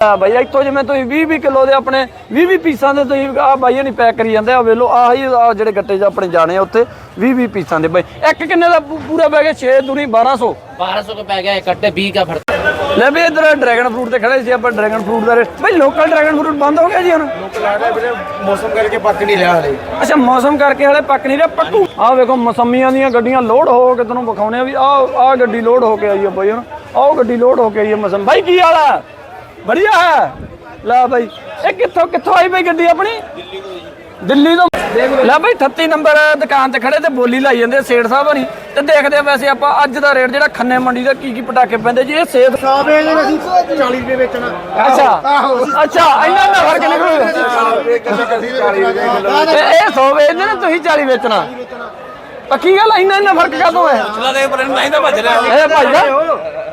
ਆ ਬਾਈ ਇੱਥੋਂ ਜਿਵੇਂ ਤੁਸੀਂ 20 20 ਕਿਲੋ ਦੇ ਆਪਣੇ 20 20 ਪੀਸਾਂ ਦੇ ਤੁਸੀਂ ਆ ਬਾਈ ਨਹੀਂ ਪੈਕ ਕਰੀ ਜਾਂਦੇ ਆ ਵੇਖ ਲਓ ਆਹੀ ਆ ਜਿਹੜੇ ਗੱਟੇ 'ਚ ਆਪਣੇ ਜਾਣੇ ਆ ਉੱਥੇ 20 20 ਪੀਸਾਂ ਦੇ ਬਾਈ ਇੱਕ ਕਿੰਨੇ ਦਾ ਪੂ- ਪੂਰਾ ਪੈ ਗਿਆ 6 ਦੂਣੀ 1200 1200 का पै गया एक कट्टे 20 का भरता ਲੈ ਵੀ ਇਧਰ ਡਰੈਗਨ ਫਰੂਟ ਤੇ ਖੜੇ ਸੀ ਆਪਾਂ ਡਰੈਗਨ ਫਰੂਟ ਦਾ ਰੇਟ ਬਾਈ ਲੋਕਲ ਡਰੈਗਨ ਫਰੂਟ ਬੰਦ ਹੋ ਗਿਆ ਜੀ ਹੁਣ ਮੌਸਮ ਕਰਕੇ ਪੱਕ ਨਹੀਂ ਰਿਹਾ ਹਲੇ ਅੱਛਾ ਮੌਸਮ ਕਰਕੇ ਹਲੇ ਪੱਕ ਨਹੀਂ ਰਿਹਾ ਪੱਕੂ ਆਹ ਵੇਖੋ ਮਸੰਮੀਆਂ ਦੀਆਂ ਗੱਡੀਆਂ ਲੋਡ ਹੋ ਕੇ ਤੁਹਾਨੂੰ ਵਿਖਾਉਣੇ ਆ ਵੀ ਆਹ ਆਹ ਗੱਡੀ ਲੋਡ ਹੋ ਕੇ ਆਈ ਆ ਬਾਈ ਹੁਣ ਆਹ ਗੱਡੀ ਲੋਡ ਹੋ ਕੇ ਆਈ ਆ ਮਸੰਮ ਬਾਈ ਕੀ ਹਾਲ ਆ ਵਧੀਆ ਹੈ। ਲੈ ਬਾਈ ਇਹ ਕਿੱਥੋਂ ਕਿੱਥੋਂ ਆਈ ਬਾਈ ਗੱਡੀ ਆਪਣੀ? ਦਿੱਲੀ ਤੋਂ। ਲੈ ਬਾਈ 38 ਨੰਬਰ ਦੁਕਾਨ ਤੇ ਖੜੇ ਤੇ ਬੋਲੀ ਲਾਈ ਜਾਂਦੇ ਸੇਠ ਸਾਹਿਬ ਹਣੀ। ਤੇ ਦੇਖਦੇ ਆ ਵੈਸੇ ਆਪਾਂ ਅੱਜ ਦਾ ਰੇਟ ਜਿਹੜਾ ਖੰਨੇ ਮੰਡੀ ਦਾ ਕੀ ਕੀ ਪਟਾਕੇ ਪੈਂਦੇ ਜੀ ਇਹ ਸੇਬ ਸਾਬੇ ਨੇ ਅਸੀਂ 40 ਰੁਪਏ ਵੇਚਣਾ। ਅੱਛਾ। ਅੱਛਾ ਇੰਨਾ ਇੰਨਾ ਫ਼ਰਕ ਨਿਕਲੂ ਇਹ 100 ਵੇਚਦੇ ਨੇ ਤੁਸੀਂ 40 ਵੇਚਣਾ। ਪੱਕੀ ਗੱਲ ਇੰਨਾ ਇੰਨਾ ਫ਼ਰਕ ਕਾਹਤੋਂ ਹੈ ਚਲਾ ਦੇ ਪਰ ਨਹੀਂ ਤਾਂ ਭੱਜ ਰਿਹਾ। ਇਹ ਭਾਈ ਦਾ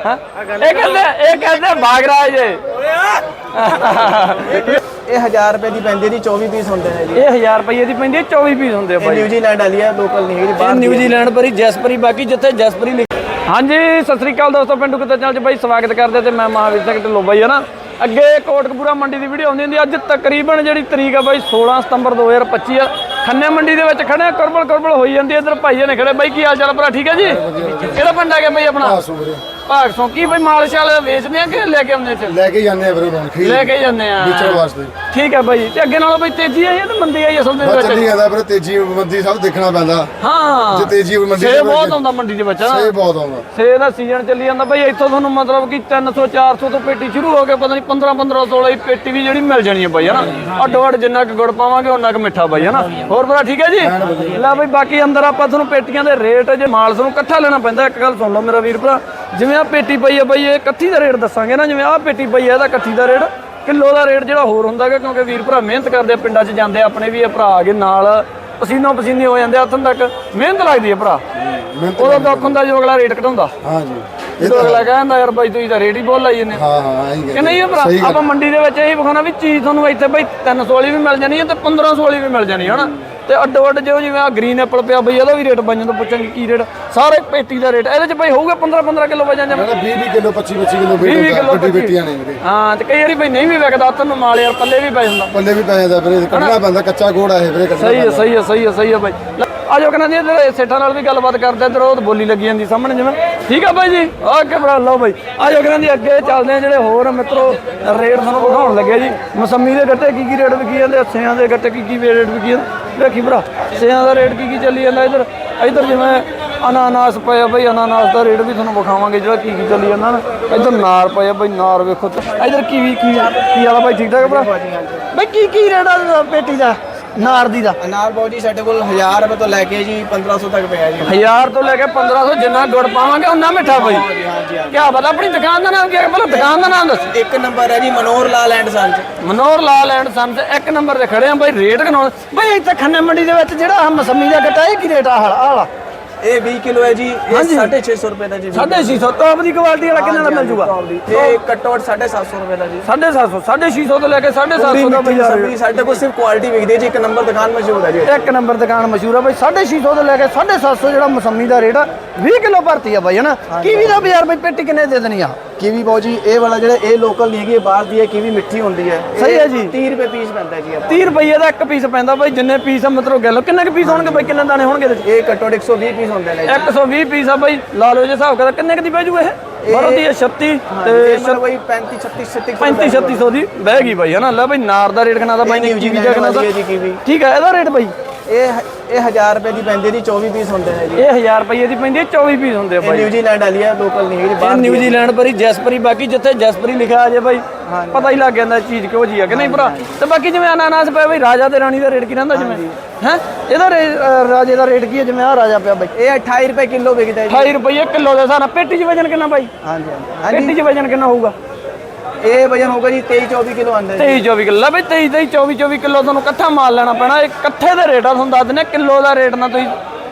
ਹਾਂ? ਇਹ ਕਹਿੰਦੇ ਇਹ ਕਹਿੰਦੇ ਬਾਗਰਾਜ। ਇਹ 1000 ਰੁਪਏ ਦੀ ਪੈਂਦੀ ਦੀ 24 ਪੀਸ ਹੁੰਦੇ ਨੇ ਜੀ। ਇਹ 1000 ਰੁਪਏ ਦੀ ਪੈਂਦੀ 24 ਪੀਸ ਹੁੰਦੇ ਭਾਈ ਨਿਊਜ਼ੀਲੈਂਡ ਵਾਲੀ ਹੈ ਲੋਕਲ ਨਹੀਂ ਹੈਗੀ ਬਾਹਰ ਦੀ ਹੈ। ਨਿਊਜ਼ੀਲੈਂਡ ਜੈਸਪਰੀ ਬਾਕੀ ਜਿੱਥੇ ਜੈਸਪਰੀ ਹਾਂਜੀ ਸਤਿ ਸ੍ਰੀ ਅਕਾਲ ਦੋਸਤੋ ਪਿੰਡੂ ਕਿਤੇ ਚੱਲ ਚ ਬਾਈ ਸਵਾਗਤ ਕਰਦੇ ਤੇ ਮੈਂ ਮਹਾਵੀਰ ਸਿੰਘ ਢਿੱਲੋਂ ਬਾਈ ਹੈ ਅੱਗੇ ਕੋਟਕਪੂਰਾ ਮੰਡੀ ਦੀ ਵੀਡੀਓ ਆਉਂਦੀ ਹੁੰਦੀ ਅੱਜ ਤਕਰੀਬਨ ਜਿਹੜੀ ਤਰੀਕ ਆ ਬਾਈ 16 ਸਤੰਬਰ 2025 ਆ। ਖੰਨੇ ਮੰਡੀ ਦੇ ਵਿੱਚ ਖੜੇ ਕਰਬਲ ਕੁਰਬਲ ਹੋਈ ਜਾਂਦੀ ਹੈ। ਇੱਧਰ ਭਾਈਏ ਨੇ ਖੜੇ ਬਾਈ, ਕੀ ਹਾਲ ਚਾਲ ਭਰਾ? ਠੀਕ ਹੈ ਜੀ? ਕਿਹੜਾ ਪਿੰਡ ਆ ਗਿਆ ਬਾਈ ਆਪਣਾ? ਭਾਗਸੋਂ ਕੀ ਬਾਈ ਮਾਲ ਸ਼ਾਲ ਵੇਚਦੇ ਆ ਕਿ ਲੈ ਕੇ ਆਉਂਦੇ ਚ ਲੈ ਕੇ ਜਾਂਦੇ ਆ ਫਿਰ ਉਹਨਾਂ ਨੂੰ ਲੈ ਕੇ ਜਾਂਦੇ ਆ। ਵੇਚਣ ਵਾਸਤੇ। ਠੀਕ ਹੈ ਬਾਈ। ਤੇ ਅੱਗੇ ਨਾਲੋਂ ਬਾਈ ਤੇਜ਼ੀ ਆਈ ਹੈ ਤੇ ਮੰਦੀ ਆਈ ਹੈ ਦੇ ਵਿੱਚ? ਚੱਲੀ ਜਾਂਦਾ ਫਿਰ ਤੇਜ਼ੀ ਮੰਦੀ ਸਭ ਦੇਖਣਾ ਪੈਂਦਾ। ਹਾਂ ਜੇ ਤੇਜ਼ੀ ਮੰਡੀ ਸੇ ਦੇ ਬਹੁਤ ਆਉਂਦਾ ਮੰਡੀ ਦੇ ਵਿੱਚ ਨਾ ਸੇ ਬਹੁਤ ਆਉਂਦਾ। ਸੇ ਦਾ ਸੀਜ਼ਨ ਚੱਲੀ ਜਾਂਦਾ ਬਈ ਇੱਥੋਂ ਤੁਹਾਨੂੰ ਮਤਲਬ ਕਿ 300 400 ਤੋਂ ਪੇਟੀ ਸ਼ੁਰੂ ਹੋ ਕੇ ਪਤਾ ਨਹੀਂ 15 1500 ਵਾਲੀ ਪੇਟੀ ਵੀ ਜਿਹੜੀ ਮਿਲ ਜਾਣੀ ਹੈ ਬਾਈ ਹਨਾ? ਅੱਡੋ ਅੱਡ ਜਿੰਨਾ ਕੁ ਗੁੜ ਪਾਵਾਂਗੇ ਉਹਨਾਂ ਕੁ ਮਿੱਠਾ ਬਾਈ ਹਨਾ? ਹੋਰ ਭਰਾ ਠੀਕ ਹੈ ਜੀ? ਲੈ ਬਈ ਬਾਕੀ ਅੰਦਰ ਆਪਾਂ ਤੁਹਾਨੂੰ ਪੇਟੀਆਂ ਦੇ ਰੇਟ ਜੇ ਮਾਲ ਤੁਹਾਨੂੰ ਇਕੱਠਾ ਲੈਣਾ ਪੈਂਦਾ ਇੱਕ ਗੱਲ ਸੁਣ ਲਓ ਮੇਰਾ ਵੀਰ ਭਰਾ ਜਿਵੇਂ ਆ ਪੇਟੀ ਪਈ ਹੈ ਬਈ ਇਹ ਇਕੱਠੀ ਦਾ ਰੇਟ ਦੱਸਾਂਗੇ ਨਾ ਜਿਵੇਂ ਆ ਪੇਟੀ ਪਈ ਹੈ ਇਹਦਾ ਇਕੱਠੀ ਦਾ ਰੇਟ ਕਿਲੋ ਦਾ ਰੇਟ ਜਿਹੜਾ ਹੋਰ ਹੁੰਦਾ ਹੈਗਾ ਕਿਉਂਕਿ ਵੀਰ ਭਰਾ ਮਿਹਨਤ ਕਰਦੇ ਆ ਪਿੰਡਾਂ 'ਚ ਜਾਂਦੇ ਆ ਆਪਣੇ ਵੀ ਇਹ ਭਰਾ ਆ ਕੇ ਨਾਲ ਪਸੀਨੋ ਪਸੀਨੇ ਹੋ ਜਾਂਦੇ ਆ ਹੱਥੋਂ ਤੱਕ ਮਿਹਨਤ ਲੱਗਦੀ ਹੈ ਭਰਾ ਉਹਦਾ ਦੁੱਖ ਹੁੰਦਾ ਜੋ ਅਗਲਾ ਰੇਟ ਘਟਾਉਂਦਾ। ਹਾਂ ਜੀ ਜਦੋਂ ਅਗਲਾ ਕਹਿੰਦਾ ਯਾਰ ਬਾਈ ਤੁਸੀਂ ਤਾਂ ਰੇਟ ਹੀ ਬੋਲ ਲਾਈ ਜੰਨੇ ਹਾਂ। ਹਾਂ ਆਈ ਕਿ ਨਹੀਂ ਇਹ ਭਰਾ ਆਪਾਂ ਮੰਡੀ ਦੇ ਵਿੱਚ ਇਹ ਵਿਖਾਉਣਾ ਵੀ ਚੀਜ਼ ਤੁਹਾਨੂੰ ਇੱਥੇ ਬਾਈ 300 ਵਾਲੀ ਵੀ ਮਿਲ ਜਾਣੀ ਹੈ ਤੇ 1500 ਵਾਲੀ ਵੀ ਮਿਲ ਜਾਣੀ ਹੈ ਹਨਾ? ਤੇ ਅੱਡੋ ਅੱਡ ਜੋ ਜਿਵੇਂ ਆ ਗ੍ਰੀਨ ਐਪਲ ਪਿਆ ਬਈ ਇਹਦਾ ਵੀ ਰੇਟ ਬਾਈਆਂ ਤੋਂ ਪੁੱਛਾਂਗੇ ਕੀ ਰੇਟ ਸਾਰੇ ਪੇਟੀ ਦਾ ਰੇਟ ਇਹਦੇ ਚ ਬਾਈ ਹੋਊਗਾ 15 15 ਕਿਲੋ ਵਜਨ ਜਾਂ 20 20 ਕਿਲੋ 25 25 ਕਿਲੋ 20 ਵੇਟ ਕਿਲੋ ਵੱਡੀ ਬੇਟੀਆਂ ਨੇ ਮੇਰੇ ਹਾਂ ਤੇ ਕਈ ਵਾਰੀ ਬਈ ਨਹੀਂ ਵੀ ਵਿਕਦਾ ਤੁਹਾਨੂੰ ਮਾਲ ਯਾਰ ਪੱਲੇ ਵੀ ਪੈ ਜਾਂਦਾ। ਪੱਲੇ ਵੀ ਪੈ ਜਾਂਦਾ ਵੀਰੇ ਕੱਢਣਾ ਪੈਂਦਾ ਕੱਚਾ ਆ ਇਹ ਵੀਰੇ ਕੱਢਣਾ ਸਹੀ ਹੈ ਸਹੀ ਹੈ ਸਹੀ ਹੈ ਸਹੀ ਹੈ ਬਾਈ। ਕਹਿੰਦੇ ਜੀ ਇੱਧਰ ਸੇਠਾਂ ਨਾਲ ਵੀ ਗੱਲਬਾਤ ਕਰਦੇ ਇੱਧਰ ਉਹ ਬੋਲੀ ਲੱਗੀ ਜਾਂਦੀ ਸਾਹਮਣੇ ਜਿਵੇਂ। ਠੀਕ ਆ ਬਾਈ ਜੀ? ਓਕੇ ਭਰਾ ਲਓ ਬਾਈ। ਕਹਿੰਦੇ ਜੀ ਅੱਗੇ ਚੱਲਦੇ ਆ ਜਿਹੜੇ ਹੋਰ ਮਿੱਤਰੋ ਰੇਟ ਤੁਹਾਨੂੰ ਵਿਖਾਉਣ ਲੱਗੇ ਜੀ। ਮਸੰਮੀ ਦੇ ਗੱਟੇ ਕੀ ਕੀ ਰੇਟ ਵਿਕੀ ਜਾਂਦੇ ਸੇਆਂ ਦੇ ਗੱਟੇ ਕੀ ਕੀ ਰੇਟ ਵਿਕੀ ਜਾਂਦੇ? ਵੇਖੀ ਭਰਾ ਸੇਆਂ ਦਾ ਰੇਟ ਕੀ ਕੀ ਚੱਲੀ ਜਾਂਦਾ ਇੱਧਰ? ਇੱਧਰ ਜਿਵੇਂ ਅਨਾਨਾਸ ਪਏ ਆ ਬਈ ਅਨਾਨਾਸ ਦਾ ਰੇਟ ਵੀ ਤੁਹਾਨੂੰ ਵਿਖਾਵਾਂਗੇ ਜਿਹੜਾ ਕੀ ਕੀ ਚੱਲੀ ਜਾਂਦਾ ਨਾ। ਇੱਧਰ ਨਾਰ ਪਏ ਆ ਬਈ ਨਾਰ ਵੇਖੋ ਇੱਧਰ ਕੀਵੀ ਕੀ ਕੀ ਵਾਲਾ ਬਾਈ ਠੀਕ ਠਾਕ ਭਰਾ ਬਈ ਕੀ ਕੀ ਰੇਟ ਆ ਪੇਟੀ ਦਾ? ਨਾਰ ਦੀ ਦਾ? ਅਨਾਰ ਬਾਉ ਜੀ ਸਾਡੇ ਕੋਲ 1000 ਰੁਪਏ ਤੋਂ ਲੈ ਕੇ ਜੀ 1500 ਤੱਕ ਪਿਆ ਜੀ। 1000 ਤੋਂ ਲੈ ਕੇ 1500 ਜਿੰਨਾ ਗੁੜ ਪਾਵਾਂਗੇ ਉਹਨਾਂ ਮਿੱਠਾ ਬਈ। ਕੀ ਪਤਾ ਆਪਣੀ ਦੁਕਾਨ ਦਾ ਨਾਮ ਕੀ ਹੈ? ਪਹਿਲਾਂ ਦੁਕਾਨ ਦਾ ਨਾਮ ਦੱਸ। ਇੱਕ ਨੰਬਰ ਹੈ ਜੀ ਮਨੋਹਰ ਲਾਲ ਐਂਡ ਸੰਸ ਮਨੋਹਰ ਲਾਲ ਐਂਡ ਸੰਸ ਇੱਕ ਨੰਬਰ ਤੇ ਖੜੇ ਆ ਬਈ ਰੇਟ ਕਨਾਉਣ ਬਈ ਇੱਥੇ ਖੰਨੇ ਮੰਡੀ ਦੇ ਵਿੱਚ ਜਿਹੜਾ ਆਹ ਮਸੰਮੀ ਦਾ ਗੱਟਾ ਇਹ ਕੀ ਰੇਟ ਆ ਹਾਲਾ ਇਹ 20 ਕਿਲੋ ਹੈ ਜੀ ਇਹ 650 ਰੁਪਏ ਦਾ ਜੀ 650 ਟੌਪ ਦੀ ਕੁਆਲਿਟੀ ਵਾਲਾ ਕਿੰਨੇ ਦਾ ਮਿਲ ਜੂਗਾ? ਇਹ ਘੱਟ 750 ਰੁਪਏ ਦਾ ਜੀ। 750 650 ਤੋਂ ਲੈ ਕੇ 750 ਦਾ ਪੂਰੀ ਬਾਜ਼ਾਰ ਸਬਜ਼ੀ ਸਾਡੇ ਕੋਲ ਸਿਰਫ ਕੁਆਲਿਟੀ ਵਿਕਦੀ ਹੈ ਜੀ ਇੱਕ ਨੰਬਰ ਦੁਕਾਨ ਮਸ਼ਹੂਰ ਹੈ ਜੀ ਇੱਕ ਨੰਬਰ ਦੁਕਾਨ ਮਸ਼ਹੂਰ ਆ ਬਈ 650 ਤੋਂ ਲੈ ਕੇ 750 ਜਿਹੜਾ ਮਸੰਮੀ ਦਾ ਰੇਟ ਆ 20 ਕਿਲੋ ਭਰਤੀ ਆ ਬਈ ਹਨਾ? ਕੀਵੀ ਦਾ ਬਾਜ਼ਾਰ ਬਈ ਪੇਟੀ ਕਿੰਨੇ ਦੇ ਦੇਣੀ ਆ? ਕੀਵੀ ਬਾਉ ਜੀ ਇਹ ਵਾਲਾ ਜਿਹੜਾ ਇਹ ਲੋਕਲ ਨਹੀਂ ਹੈਗੀ ਇਹ ਬਾਹਰ ਦੀ ਹੈ ਕੀਵੀ ਮਿੱਠੀ ਹੁੰਦੀ ਹੈ। ਸਹੀ ਹੈ ਜੀ। 30 ਰੁਪਏ ਪੀਸ ਪੈਂਦਾ ਜੀ ਆਪਾਂ। 30 ਰੁਪਏ ਦਾ ਇੱਕ ਪੀਸ ਪੈਂਦਾ ਬਈ ਜਿੰਨੇ ਪੀਸ ਆ ਮਤਲਬ ਗੱਲ। ਕਿੰਨੇ ਕੁ ਪੀਸ ਹੋਣਗੇ ਬਈ ਕਿੰਨੇ ਦਾਣੇ ਹੋਣਗੇ? ਇਹ ਘੱਟੋ ਘੱਟ 120 ਪੀਸ ਹੁੰਦੇ ਨੇ ਜੀ। 120 ਪੀਸ ਆ ਬਈ ਲਾ ਲਓ ਜੇ ਹਿਸਾਬ ਕਰਾ ਕਿੰਨੇ ਕੁ ਦੀ ਪੈ ਜੂ ਇਹ? ਬਰਦੀ ਹੈ 36 ਤੇ ਵਹੀ 35 36 36 35 3600 ਦੀ ਬਹਿ ਗਈ ਬਾਈ ਹਨਾ ਲੈ ਬਈ ਨਾਰ ਦਾ ਰੇਟ ਕਿੰਨਾ ਦਾ ਬਾਈ ਨੇ ਇਹ ਕੀਵੀ ਦਾ ਕਿੰਨਾ ਦਾ? ਜੀ। ਠੀਕ ਹੈ ਇਹਦਾ ਰੇਟ ਬਾਈ? ਇਹ ਇਹ 1000 ਰੁਪਏ ਦੀ ਪੈਂਦੀ ਜੀ 24 ਪੀਸ ਹੁੰਦੇ ਨੇ ਜੀ। ਇਹ 1000 ਰੁਪਏ ਦੀ ਪੈਂਦੀ ਹੈ 24 ਪੀਸ ਹੁੰਦੇ ਆ ਇਹ ਬਾਈ ਨਿਊਜ਼ੀਲੈਂਡ ਵਾਲੀ ਹੈ ਲੋਕਲ ਨਹੀਂ ਹੈਗੀ ਇਹ ਬਾਹਰ ਦੀ ਹੈ। ਨਿਊਜ਼ੀਲੈਂਡ ਪਰੀ ਜੈਸਪਰੀ ਬਾਕੀ ਜਿੱਥੇ ਜੈਸਪਰੀ ਲਿਖਿਆ ਆ ਜੇ ਬਾਈ ਪਤਾ ਹੀ ਲੱਗ ਜਾਂਦਾ ਚੀਜ਼ ਕਿਹੋ ਜੀ ਆ ਕਿ ਨਹੀਂ ਭਰਾ। ਤੇ ਬਾਕੀ ਜਿਵੇਂ ਅਨਾਨਾਸ ਪਿਆ ਬਈ ਰਾਜਾ ਤੇ ਰਾਣੀ ਦਾ ਰੇਟ ਕੀ ਰਹਿੰਦਾ ਜਿਵੇਂ? ਹੈ? ਇਹਦਾ ਰੇ- ਅ, ਰਾਜੇ ਦਾ ਰੇਟ ਕੀ ਹੈ ਜਿਵੇਂ ਆ ਰਾਜਾ ਪਿਆ ਬਾਈ? ਇਹ 28 ਰੁਪਏ ਕਿਲੋ ਵਿਕਦਾ ਜੀ। 28 ਰੁਪਏ ਕਿਲੋ ਦੇ ਹਿਸਾਬ ਨਾਲ ਪੇਟੀ 'ਚ ਵਜਨ ਕਿੰਨਾ ਬਾਈ? ਹਾਂਜੀ ਹਾਂਜੀ। ਹਾਂਜੀ। ਪੇਟੀ 'ਚ ਵਜਨ ਕਿੰਨਾ ਹੋਊਗਾ? ਇਹ ਵਜਨ ਹੋਗਾ ਜੀ 23 24 ਕਿਲੋ ਆਂਦਾ ਹੈ 23 24 ਕਿਲੋ। ਲੈ ਬਈ 23 23 24 24 ਕਿਲੋ ਤੁਹਾਨੂੰ ਇਕੱਠਾ ਮਾਲ ਲੈਣਾ ਪੈਣਾ। ਇਹ ਇਕੱਠੇ ਦਾ ਰੇਟ ਆ, ਤੁਹਾਨੂੰ ਦੱਸ ਦਿੰਦੇ ਕਿਲੋ ਦਾ ਰੇਟ ਨਾ ਤੁਸੀਂ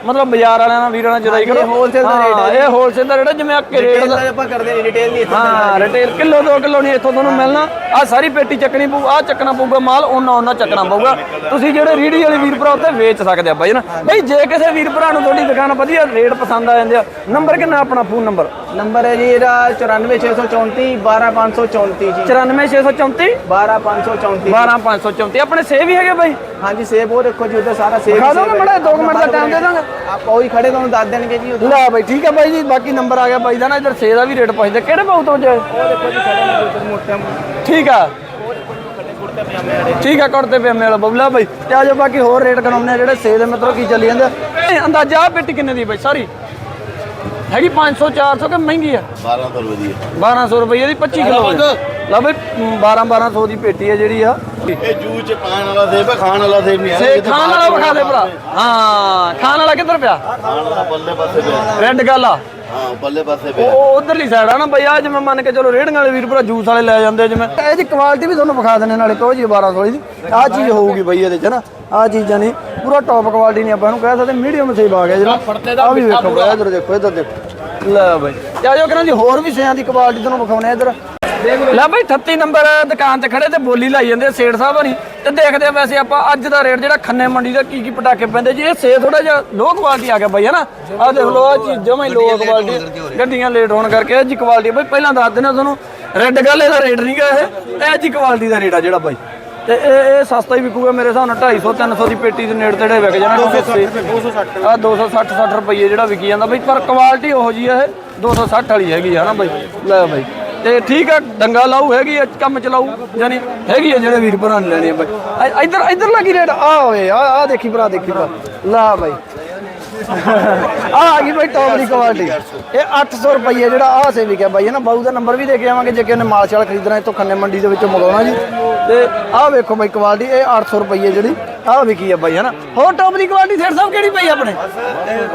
ਮਤਲਬ ਬਾਜ਼ਾਰ ਵਾਲਿਆਂ ਨਾਲ ਵੀਰਾਂ ਨਾਲ ਜਦਾਈ ਕਰੋ ਇਹ wholesale ਦਾ rate ਹਾਂ, ਇਹ ਹੋਲਸੇਲ ਦਾ ਰੇਟ ਹੈ ਜਿਵੇਂ ਆ ਕੇ ਰੇਟ ਦਾ ਦਾ ਆਪਾਂ ਕਰਦੇ ਨਹੀਂ ਰਿਟੇਲ ਨਹੀਂ ਇੱਥੇ ਹਾਂ ਰਿਟੇਲ ਕਿਲੋ 2 ਕਿਲੋ ਨਹੀਂ ਇੱਥੋਂ ਤੁਹਾਨੂੰ ਮਿਲਣਾ। ਆ ਸਾਰੀ ਪੇਟੀ ਚੱਕਣੀ ਪਊ ਆ ਚੱਕਣਾ ਪਊਗਾ ਮਾਲ ਉਹਨਾਂ ਉਹਨਾਂ ਚੱਕਣਾ ਪਊਗਾ। ਤੁਸੀਂ ਜਿਹੜੇ ਰੀੜੀ ਵਾਲੀ ਵੀਰ ਭਰਾ ਉੱਤੇ ਵੇਚ ਸਕਦੇ ਆ ਬਾਈ ਨਾ? ਬਈ ਜੇ ਕਿਸੇ ਵੀਰ ਭਰਾ ਨੂੰ ਤੁਹਾਡੀ ਦੁਕਾਨ ਵਧੀਆ ਰੇਟ ਪਸੰਦ ਆ ਜਾਂਦੇ ਆ ਨੰਬਰ ਕਿੰਨਾ ਆਪਣਾ ਫੋਨ ਨੰਬਰ? ਨੰਬਰ ਹੈ ਜੀ ਇਹਦਾ 94634 12534 ਜੀ। 94634 12534 12534 ਆਪਣੇ ਸੇਵ ਹੀ ਹੈਗੇ ਬਾਈ? ਹਾਂਜੀ ਸੇਬ ਉਹ ਦੇਖੋ ਜੀ ਉਧਰ ਸਾਰਾ ਸੇਬ ਦਿਖਾ ਦੋਗੇ ਮਾੜਾ ਜਿਹਾ, ਦੋ ਕੁ ਮਿੰਟ ਦਾ time ਦੇ ਦੋਗੇ? ਆਪਾਂ ਉਹੀ ਖੜੇ ਤੁਹਾਨੂੰ ਦੱਸ ਦੇਣਗੇ ਜੀ ਉਧਰ ਲੈ ਬਾਈ ਠੀਕ ਹੈ ਬਾਈ ਜੀ ਬਾਕੀ ਨੰਬਰ ਆ ਗਿਆ ਬਾਈ ਦਾ ਨਾ ਇਧਰ ਸੇ ਦਾ ਵੀ ਰੇਟ ਪੁੱਛਦੇ ਕਿਹੜੇ ਭਾਉ ਤੋਂ ਜੇ? ਉਹ ਦੇਖੋ ਜੀ ਖੜੇ ਨੇ ਉਧਰ ਮੋਟੇ ਠੀਕ ਆ। ਠੀਕ ਆ ਕੁੜਤੇ ਪਜਾਮੇ ਵਾਲਾ ਬਬਲਾ ਬਾਈ ਤੇ ਆਜੋ ਬਾਕੀ ਹੋਰ ਰੇਟ ਕਰਾਉਂਦੇ ਆ ਜਿਹੜੇ ਸੇ ਦੇ ਮਤਲਬ ਕੀ ਚੱਲੀ ਜਾਂਦੇ ਆ। ਅੰਦਾਜ਼ਾ ਪੇਟੀ ਕਿੰਨੇ ਦੀ ਬਾਈ? ਸਾਰੀ ਹੈਗੀ 500 400 ਕਿ ਮਹਿੰਗੀ ਆ? 1200 ਰੁਪਏ ਦੀ 1200 ਰੁਪਏ ਦੀ 25 ਕਿਲੋ ਲਾ ਬਈ 12 1200 ਦੀ ਪੇਟੀ ਹੈ ਜਿਹੜੀ ਆ। ਇਹ ਜੂ ਚ ਪਾਣ ਵਾਲਾ ਸੇਬ ਹੈ, ਖਾਣ ਵਾਲਾ ਸੇਬ ਨਹੀਂ ਹੈ ਖਾਣ ਵਾਲਾ ਵਿਖਾ ਦੇ ਭਰਾ। ਹਾਂ ਖਾਣ ਵਾਲਾ ਕਿੱਧਰ ਪਿਆ? ਖਾਣ ਵਾਲਾ ਬੱਲੇ ਪਾਸੇ ਪਿਆ। ਰੈੱਡ ਗੱਲ ਆ ਹਾਂ ਬੱਲੇ ਪਾਸੇ ਉਹ ਪਿਆ। ਉਹ ਉਧਰਲੀ ਸਾਈਡ ਆ ਨਾ ਬਈ ਆ ਜਿਵੇਂ ਮੰਨ ਕੇ ਚਲੋ ਰੇੜੀਆਂ ਵਾਲੇ ਵੀਰ ਭਰਾ ਜੂਸ ਵਾਲੇ ਲੈ ਜਾਂਦੇ ਆ ਜਿਵੇਂ। ਇਹਦੀ ਕੁਆਲਿਟੀ ਵੀ ਤੁਹਾਨੂੰ ਵਿਖਾ ਦਿੰਦੇ ਨਾਲੇ ਕਹੋ ਜੀ 1200 ਦੀ। ਆ ਚੀਜ਼ ਹੋਊਗੀ ਬਈ ਇਹਦੇ ਚ ਨਾ। ਆ ਚੀਜ਼ਾਂ ਨਹੀਂ ਪੂਰਾ ਟੌਪ ਕੁਆਲਿਟੀ ਨਹੀਂ ਆਪਾਂ ਇਹਨੂੰ ਕਹਿ ਸਕਦੇ ਮੀਡੀਅਮ ਸੇਬ ਆ ਗਿਆ ਜਿਹੜਾ। ਆ ਵੀ ਵੇਖੋ ਇਧਰ ਦੇਖੋ ਇਧਰ ਦੇਖੋ। ਲੈ ਬਈ। ਤੇ ਆਜੋ ਕਰਾਂ ਜੀ ਹੋਰ ਵੀ ਸਿਆਂ ਦੀ ਕੁਆਲਿਟੀ ਤੁਹਾਨੂੰ ਵਿਖਾਉਣੇ ਇਧਰ। ਲੈ ਬਈ 38 ਨੰਬਰ ਦੁਕਾਨ ਤੇ ਖੜੇ ਤੇ ਬੋਲੀ ਲਾਈ ਜਾਂਦੇ ਸੇਠ ਸਾਹਿਬ ਹਰੀ ਤੇ ਦੇਖਦੇ ਆ ਵੈਸੇ ਆਪਾਂ ਅੱਜ ਦਾ ਰੇਟ ਜਿਹੜਾ ਖੰਨੇ ਮੰਡੀ ਦਾ ਕੀ ਕੀ ਪਟਾਕੇ ਪੈਂਦੇ ਜੀ। ਇਹ ਸੇ ਥੋੜਾ ਜਿਹਾ ਲੋ ਕੁਆਲਿਟੀ ਆ ਗਿਆ ਬਈ ਹਨਾ? ਆ ਦੇਖ ਲਓ ਆ ਚੀਜ਼ ਜਮਾਂ ਹੀ ਲੋ ਕੁਆਲਿਟੀ ਗੱਡੀਆਂ ਲੇਟ ਹੋਣ ਕਰਕੇ ਇਹ ਜੀ ਕੁਆਲਿਟੀ ਬਈ। ਪਹਿਲਾਂ ਦੱਸ ਦਿੰਦਾ ਤੁਹਾਨੂੰ ਰੈੱਡ ਗੱਲ ਇਹਦਾ ਰੇਟ ਨਹੀਂ ਗਾ ਇਹ ਇਹ ਜੀ ਕੁਆਲਿਟੀ ਦਾ ਰੇਟ ਆ ਜਿਹੜਾ ਬਾਈ। ਤੇ ਇਹ ਇਹ ਸਸਤਾ ਹੀ ਵਿਕੂਗਾ ਮੇਰੇ ਹਿਸਾਬ ਨਾਲ 250 300 ਦੀ ਪੇਟੀ ਦੇ ਨੇੜੇ ਤੇੜੇ ਵਿਕ ਜਾਣਾ 260 ਆ 260 60 ਰੁਪਏ ਜਿਹੜਾ ਵਿਕੀ ਜਾਂਦਾ ਬਈ ਪਰ ਕੁਆਲਿਟੀ ਉਹੋ ਜੀ ਇਹ 260 ਵਾਲੀ ਹੈਗੀ ਆ ਨਾ ਬਈ? ਲੈ ਬਈ। ਤੇ ਠੀਕ ਆ ਡੰਗਾ ਲਾਊ ਹੈਗੀ ਆ ਕੰਮ ਚਲਾਊ ਯਾਨੀ ਹੈਗੀ ਆ ਜਿਹੜੇ ਵੀਰ ਭਰਾ ਨੇ ਲੈਣੇ ਆ ਬਈ। ਇੱਧਰ ਇੱਧਰ ਲੱਗੀ ਰੇਟ? ਆ ਓਏ ਆ ਆ ਦੇਖੀ ਭਰਾ ਦੇਖੀ ਭਰਾ। ਲਾ ਬਈ। ਆ ਆ ਗਈ ਬਈ ਟੌਪ ਦੀ ਕੁਆਲਿਟੀ ਇਹ 800 ਰੁਪਏ ਜਿਹੜਾ ਆ ਸੇ ਵਿਕਿਆ ਬਾਈ ਹੈ ਨਾ ਬਾਊ ਦਾ ਨੰਬਰ ਵੀ ਦੇ ਕੇ ਆਵਾਂਗੇ ਜੇ ਕਿ ਉਹਨੇ ਮਾਲ ਛਾਲ ਖਰੀਦਣਾ ਇੱਥੋਂ ਖੰਨੇ ਮੰਡੀ ਦੇ ਵਿੱਚੋਂ ਮੰਗਾਉਣਾ ਜੀ। ਤੇ ਆਹ ਵੇਖੋ ਬਾਈ ਕੁਆਲਿਟੀ ਇਹ 800 ਰੁਪਏ ਜਿਹੜੀ। ਆਹ ਵਿਕੀ ਆ ਬਾਈ ਹੈ ਨਾ ਹੋਰ ਟੌਪ ਦੀ ਕੁਆਲਿਟੀ ਸੇਠ ਸਾਹਿਬ ਕਿਹੜੀ ਪਈ ਆਪਣੇ?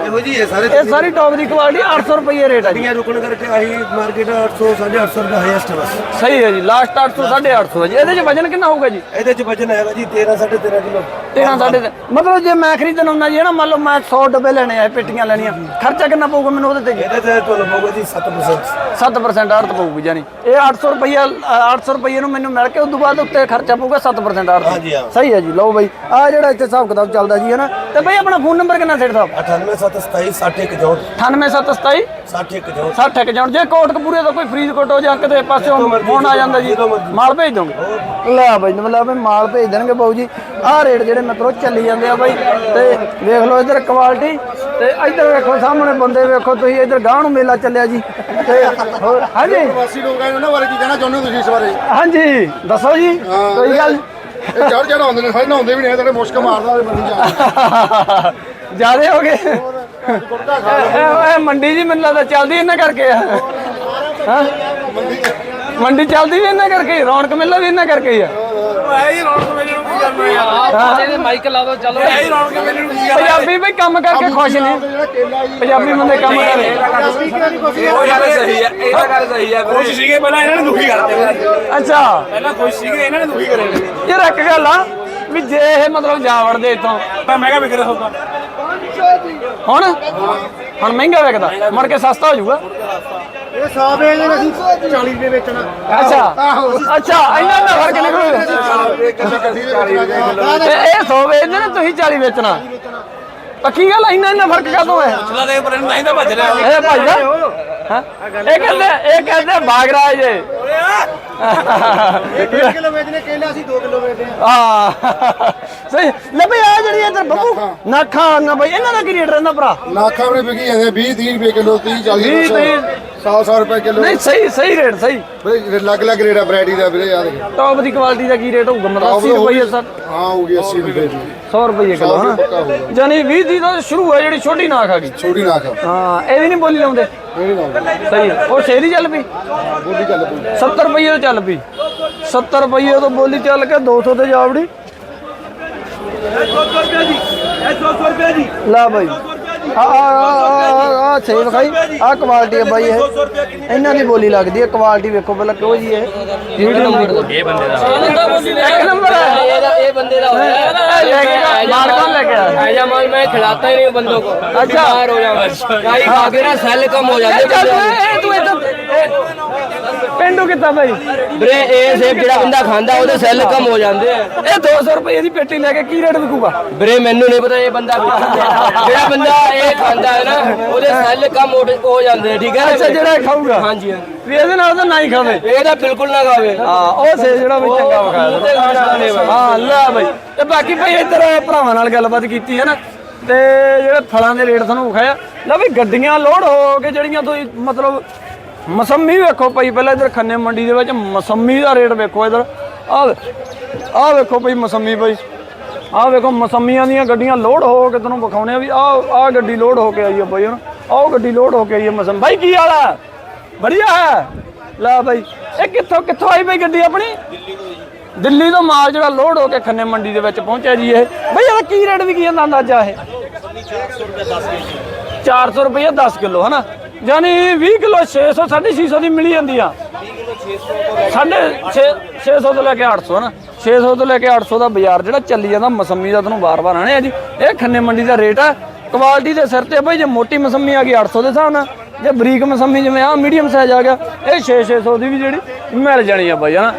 ਇਹੋ ਜੀ ਹੈ ਸਾਰੇ ਇਹ ਸਾਰੀ ਟੌਪ ਦੀ ਕੁਆਲਿਟੀ 800 ਰੁਪਏ ਰੇਟ ਹੈ ਜੀ। ਰੁਕਣ ਕਰਕੇ ਆਹੀ ਮਾਰਕੀਟ 800 850 ਰੁਪਏ ਹਾਈਐਸਟ ਬਸ। ਸਹੀ ਹੈ ਜੀ ਲਾਸਟ 800 850 ਹੈ ਜੀ। ਇਹਦੇ ਚ ਵਜਨ ਕਿੰਨਾ ਹੋਊਗਾ ਜੀ? ਇਹਦੇ ਚ ਵਜਨ ਹੈਗਾ ਜੀ 13 13.5 ਕਿਲੋ। 13 ਸਾਢੇ। ਮਤਲਬ ਜੇ ਮੈਂ ਖਰੀਦਣ ਆਉਂਦਾ ਜੀ ਨਾ? ਮੰਨ ਲਓ ਮੈਂ 100 ਡੱਬੇ ਲੈਣੇ ਆ ਪੇਟੀਆਂ ਲੈਣੀਆਂ। ਖਰਚਾ ਕਿੰਨਾ ਪਊਗਾ ਮੈਨੂੰ ਉਹਦੇ ਤੇ ਜੀ? ਇਹਦੇ ਤੇ ਤੁਹਾਨੂੰ ਪਊਗਾ ਜੀ 7% 7% ਆੜਤ ਪਊਗੀ ਜਾਨੀ ਇਹ 800 ਰੁਪਈਆ 800 ਰੁਪਈਏ ਨੂੰ ਮੈਨੂੰ ਮਿਲ ਕੇ ਉਸ ਤੋਂ ਬਾਅਦ ਉੱਤੇ ਖਰਚਾ ਪਊਗਾ 7% ਆੜਤ। ਸਹੀ ਹੈ ਜੀ ਲਓ ਬਈ। ਆ ਜਿਹੜਾ ਇੱਥੇ ਹਿਸਾਬ ਕਿਤਾਬ ਚੱਲਦਾ ਜੀ ਹੈ ਨਾ? ਤੇ ਬਈ ਆਪਣਾ ਫੋਨ ਨੰਬਰ ਕਿੰਨਾ ਸੇਠ ਸਾਹਿਬ? 98727 61 98727 61 60 ਇੱਕ ਜਾਣ ਜੇ ਕੋਟਕਪੂਰੇ ਦਾ ਕੋਈ ਫਰੀਦਕੋਟ ਹੋ ਜਾਂ ਕਿਤੇ ਪਾਸੇ ਫੋਨ ਆ ਜਾਂਦਾ ਜੀ ਮਾਲ ਭੇਜ ਦੋਗੇ ਲੈ ਬਈ ਮਤਲਬ ਵੀ ਮਾਲ ਭੇਜ ਦੇਣਗੇ ਬਾਊ ਜੀ। ਆਹ ਰੇਟ ਜਿਹੜੇ ਮਤਲਬ ਚੱਲੀ ਜਾਂਦੇ ਆ ਬਾਈ। ਤੇ ਵੇਖ ਲਓ ਇਧਰ ਕੁਆਲਿਟੀ ਤੇ ਇਧਰ ਵੇਖੋ ਸਾਹਮਣੇ ਬੰਦੇ ਵੇਖੋ ਤੁਸੀਂ ਇਧਰ ਗਾਹ ਨੂੰ ਮੇਲਾ ਚੱਲਿਆ ਜੀ। ਤੇ ਹਾਂਜੀ? ਪ੍ਰਵਾਸੀ ਲੋਕ ਆਏ ਉਹਨਾਂ ਬਾਰੇ ਕੀ ਕਹਿਣਾ ਚਾਹੁੰਦੇ ਹੋ ਤੁਸੀਂ ਇਸ ਬਾਰੇ? ਹਾਂਜੀ ਦੱਸੋ ਜੀ। ਕੋਈ ਗੱਲ ਇਹ ਚੜ ਚੜ ਆਉਂਦੇ ਨੇ ਸਾਰੇ ਨਹਾਉਂਦੇ ਵੀ ਨਹੀਂ ਜਿਹੜੇ ਮੁਸ਼ਕ ਮਾਰਦਾ ਉਹ ਬੰਦੀ ਜਾ ਜਿਆਦੇ ਹੋ ਗਏ। ਇਹ- ਮੰਡੀ ਜੀ ਮੈਨੂੰ ਲੱਗਦਾ ਚੱਲਦੀ ਇਹਨਾਂ ਕਰਕੇ ਆ। ਹਾਂ? ਮੰਡੀ ਚੱਲਦੀ ਵੀ ਇਹਨਾਂ ਕਰਕੇ ਹੀ, ਰੌਣਕ ਮੇਲਾ ਵੀ ਇਹਨਾਂ ਕਰਕੇ ਹੀ ਆ ਇਹਦੇ ਮਾਈਕ ਲਾ ਦੋ ਚਲੋ। ਪੰਜਾਬੀ ਵੀ ਕੰਮ ਕਰਕੇ ਖੁਸ਼ ਨੇ। ਪੰਜਾਬੀ ਬੰਦੇ ਕੰਮ ਕਰਕੇ ਉਹ ਗੱਲ ਸਹੀ ਹੈ ਇਹ ਤਾਂ ਗੱਲ ਸਹੀ ਹੈ ਖੁਸ਼ ਸੀਗੇ ਪਹਿਲਾਂ ਇਹਨਾਂ ਨੇ ਦੁਖੀ ਕਰਤੇ ਅੱਛਾ। ਪਹਿਲਾਂ ਖੁਸ਼ ਸੀਗੇ ਇਹਨਾਂ ਨੇ ਦੁਖੀ ਕਰੇ। ਯਾਰ ਇੱਕ ਗੱਲ ਆ ਵੀ ਜੇ ਇਹ ਮਤਲਬ ਜਾ ਵੜਦੇ ਇਥੋਂ। ਮੈਂ ਮਹਿੰਗਾ ਵਿਕ ਰਿਹਾ ਹੁੰਦਾ ਹੁਣ? ਹੁਣ ਮਹਿੰਗਾ ਵਿਕਦਾ ਮੁੜ ਕੇ ਸਸਤਾ ਹੋ ਜਾਊਗਾ। ਇਹ ਸਾਬ ਇਹ ਨੇ ਅਸੀਂ 40 ਰੁਪਏ ਵੇਚਣਾ। ਅੱਛਾ। ਅੱਛਾ ਇੰਨਾ ਇੰਨਾ ਫ਼ਰਕ ਨਿਕਲੂਗਾ ਕੱਲੀ ਕੱਢੀ ਦੇ ਵੇਚਣਾ। ਤੇ ਇਹ 100 ਵੇਚਦੇ ਨੇ ਤੁਸੀਂ 40 ਵੇਚਣਾ। ਪੱਕੀ ਗੱਲ ਆ, ਇੰਨਾ ਇੰਨਾ ਫ਼ਰਕ ਕਾਹਤੋਂ ਹੈ ਚਲਾ ਦੇ ਪਰ ਨਹੀਂ ਤਾਂ ਭੱਜ ਰਿਹਾ। ਇਹ ਭਾਈ ਦਾ ਹਾਂ? ਇਹ ਕਹਿੰਦੇ ਇਹ ਕਹਿੰਦੇ ਬਾਗਰਾਜ ਜੇ 1 ਕਿਲੋ ਵੇਚਨੇ ਕੇਲਾ ਅਸੀਂ 2 ਕਿਲੋ ਵੇਚਦੇ ਆ ਹਾਂ। ਸਹੀ। ਲੈ ਬਈ ਆ ਜਿਹੜੀ ਇੱਧਰ ਬੱਬੂ ਨਾਖਾ। ਨਾ ਬਈ ਇਹਨਾਂ ਦਾ ਕੀ ਰੇਟ ਰਹਿੰਦਾ ਭਰਾ? ਨਾਖਾਂ ਵੀ ਵਿਕੀ ਜਾਂਦੇ 20 30 ਰੁਪਏ ਕਿਲੋ 30 40 ਵੀਹ, ਤੀਹ। 100 100 ਰੁਪਏ ਕਿਲੋ। ਨਹੀਂ ਸਹੀ ਸਹੀ ਰੇਟ ਸਹੀ। ਵੀਰੇ ਲੱਗ ਲੱਗ ਰੇੜਾ ਵੈਰਾਈਟੀ ਦਾ ਵੀਰੇ ਯਾਦ ਟੌਪ ਦੀ ਕੁਆਲਿਟੀ ਦਾ ਕੀ ਰੇਟ ਹੋਊਗਾ? ਮਤਲਬ 80 ਰੁਪਏ ਸਰ। ਹਾਂ ਹੋਊਗੀ 80 ਰੁਪਏ ਦੀ 100 ਰੁਪਏ ਕਿਲੋ ਹੋਊਗਾ। ਜਾਨੀ 20 ਦੀ ਤਾਂ ਸ਼ੁਰੂ ਹੈ ਜਿਹੜੀ ਛੋਟੀ ਨਾਖ ਆ ਗਈ। ਛੋਟੀ ਨਾਖ ਹਾਂ ਇਹ ਵੀ ਨਹੀਂ ਬੋਲੀ ਲਾਉਂਦੇ। ਇਹ ਸਹੀ। ਹੈ। ਉਹ ਸ਼ੇਰੀ ਚੱਲ ਪਈ? ਬੋਲੀ ਚੱਲ ਪਈ। 70 ਰੁਪਏ ਤੋਂ ਚੱਲ ਪਈ। 70 ਰੁਪਏ ਤੋਂ ਬੋਲੀ ਚੱਲ ਕੇ 200 ਤੇ ਜਾਵੜੀ 200 ਰੁਪਏ ਜੀ 200 ਰੁਪਏ ਜੀ ਲੈ ਬਾਈ। ਆ ਆ ਆ ਆ ਸੇਵ ਖਾਈ ਆ ਕੁਆਲਿਟੀ ਹੈ ਬਾਈ ਇਹ ਇਹਨਾਂ ਦੀ ਬੋਲੀ ਲੱਗਦੀ ਹੈ ਕੁਆਲਿਟੀ ਵੇਖੋ ਪਹਿਲਾਂ ਕਿਹੋ ਜੀ ਹੈ ਇਹ ਨੰਬਰ ਇਹ ਬੰਦੇ ਦਾ ਇੱਕ ਨੰਬਰ ਹੈ ਇਹਦਾ ਇਹ ਬੰਦੇ ਦਾ ਇਹ ਲੈ ਕੇ ਆ, ਮਾਲ ਕੌਣ ਲੈ ਕੇ ਆਇਆ ऐसा माल मैं खिलाता ही नहीं बंदों को अच्छा। बीमार हो जाओ गाय खा के ना सेल कम हो ਇਹ जाते ਚੱਲ बंदे ਇਹ ਤੂੰ ਇੱਧਰ ਪਿੰਡੂ ਕਿੱਦਾਂ ਬਾਈ? ਵੀਰੇ ਇਹ ਸੇਬ ਜਿਹੜਾ ਬੰਦਾ ਖਾਂਦਾ ਉਹਦੇ ਸੈੱਲ ਕਮ ਹੋ ਜਾਂਦੇ ਆ। ਇਹ 200 ਰੁਪਏ ਦੀ ਪੇਟੀ ਲੈ ਕੇ ਕੀ ਰੇਟ ਵਿਕੂਗਾ? ਵੀਰੇ ਮੈਨੂੰ ਨਹੀਂ ਪਤਾ ਇਹ ਬੰਦਾ ਜਿਹੜਾ ਬੰਦਾ ਇਹ ਖਾਂਦਾ ਹੈ ਨਾ ਉਹਦੇ ਸੈੱਲ ਕਮ ਹੋ ਜਾਂਦੇ ਆ, ਠੀਕ ਹੈ ਨਾ ਅੱਛਾ ਜਿਹੜਾ ਇਹ ਖਾਊਗਾ? ਹਾਂਜੀ ਹਾਂਜੀ। ਵੀ ਇਹਦੇ ਨਾਲ ਤਾਂ ਨਾ ਹੀ ਖਾਵੇ। ਇਹ ਤਾਂ ਬਿਲਕੁਲ ਨਾ ਖਾਵੇ। ਹਾਂ ਉਹ ਸੇ ਜਿਹੜਾ ਵੀ ਚੰਗਾ ਵਿਖਾਇਆ ਹਾਂ ਲੈ ਬਾਈ। ਤੇ ਬਾਕੀ ਭਾਈ ਇੱਧਰ ਭਰਾਵਾਂ ਨਾਲ ਗੱਲਬਾਤ ਕੀਤੀ ਹੈ ਨਾ। ਤੇ ਜਿਹੜੇ ਫਲਾਂ ਦੇ ਰੇਟ ਤੁਹਾਨੂੰ ਵਿਖਾਇਆ। ਲੈ ਵੀ ਗੱਡੀਆਂ ਲੋਡ ਹੋ ਕੇ ਜਿਹੜੀਆਂ ਤੁਸੀਂ ਮਤਲਬ ਮਸੰਮੀ ਵੇਖੋ ਭਾਈ, ਪਹਿਲਾਂ ਇੱਧਰ ਖੰਨੇ ਮੰਡੀ ਦੇ ਵਿੱਚ ਮਸੰਮੀ ਦਾ ਰੇਟ ਵੇਖੋ ਇੱਧਰ। ਆਹ ਆਹ ਵੇਖੋ ਭਾਈ ਮਸੰਮੀ ਭਾਈ। ਆਹ ਵੇਖੋ ਮਸੰਮੀਆਂ ਦੀਆਂ ਗੱਡੀਆਂ ਲੋਡ ਹੋ ਕੇ ਤੁਹਾਨੂੰ ਵਿਖਾਉਣੇ ਆ ਵੀ ਆਹ ਆਹ ਗੱਡੀ ਲੋਡ ਹੋ ਕੇ ਆਈ ਹੈ ਭਾਈ ਹੁਣ ਆਹ ਗੱਡੀ ਲੋਡ ਹੋ ਕੇ ਆਈ ਹੈ ਮਸੰਮ। ਭਾਈ ਕੀ ਹਾਲ ਹੈ ਵਧੀਆ ਹੈ? ਲਾ ਭਾਈ ਇਹ ਕਿੱਥੋਂ ਕਿੱਥੋਂ ਆਈ ਭਾਈ ਗੱਡੀ ਆਪਣੀ? ਦਿੱਲੀ ਤੋਂ ਮਾਲ ਜਿਹੜਾ ਲੋਡ ਹੋ ਕੇ ਖੰਨੇ ਮੰਡੀ ਦੇ ਵਿੱਚ ਪਹੁੰਚਿਆ ਜੀ ਇਹ। ਬਈ, ਇਹਦਾ ਕੀ ਰੇਟ ਵੀ ਕੀ ਜਾਂਦਾ ਅੰਦਾਜ਼ਾ ਇਹ? 400 ਰੁਪਏ 10 ਕਿਲੋ, ਹਨਾ? ਯਾਨੀ 20 ਕਿਲੋ 600 650 ਦੀ ਮਿਲੀ ਜਾਂਦੀ ਆ। ਸਾਢੇ 600 ਤੋਂ ਲੈ ਕੇ 800 ਹਨਾ 600 ਤੋਂ ਲੈ ਕੇ 800 ਦਾ ਬਾਜ਼ਾਰ ਜਿਹੜਾ ਚੱਲੀ ਜਾਂਦਾ, ਮਸੰਮੀ ਦਾ ਤੁਹਾਨੂੰ ਵਾਰ-ਵਾਰ ਆਣੇ ਆ ਜੀ। ਇਹ ਖੰਨੇ ਮੰਡੀ ਦਾ ਰੇਟ ਆ। ਕੁਆਲਿਟੀ ਦੇ ਸਿਰ ਤੇ ਬਈ, ਜੇ ਮੋਟੀ ਮਸੰਮੀ ਆ ਗਈ 800 ਦੇ ਹਿਸਾਬ ਨਾਲ, ਜੇ ਬਰੀਕ ਮਸੰਮੀ ਜਿਵੇਂ ਆ ਮੀਡੀਅਮ ਸਾਈਜ਼ ਆ ਗਿਆ, ਇਹ 6-600 ਦੀ ਵੀ ਜਿਹੜੀ ਮਿਲ ਜਾਣੀ ਆ ਬਾਈ ਹਨਾ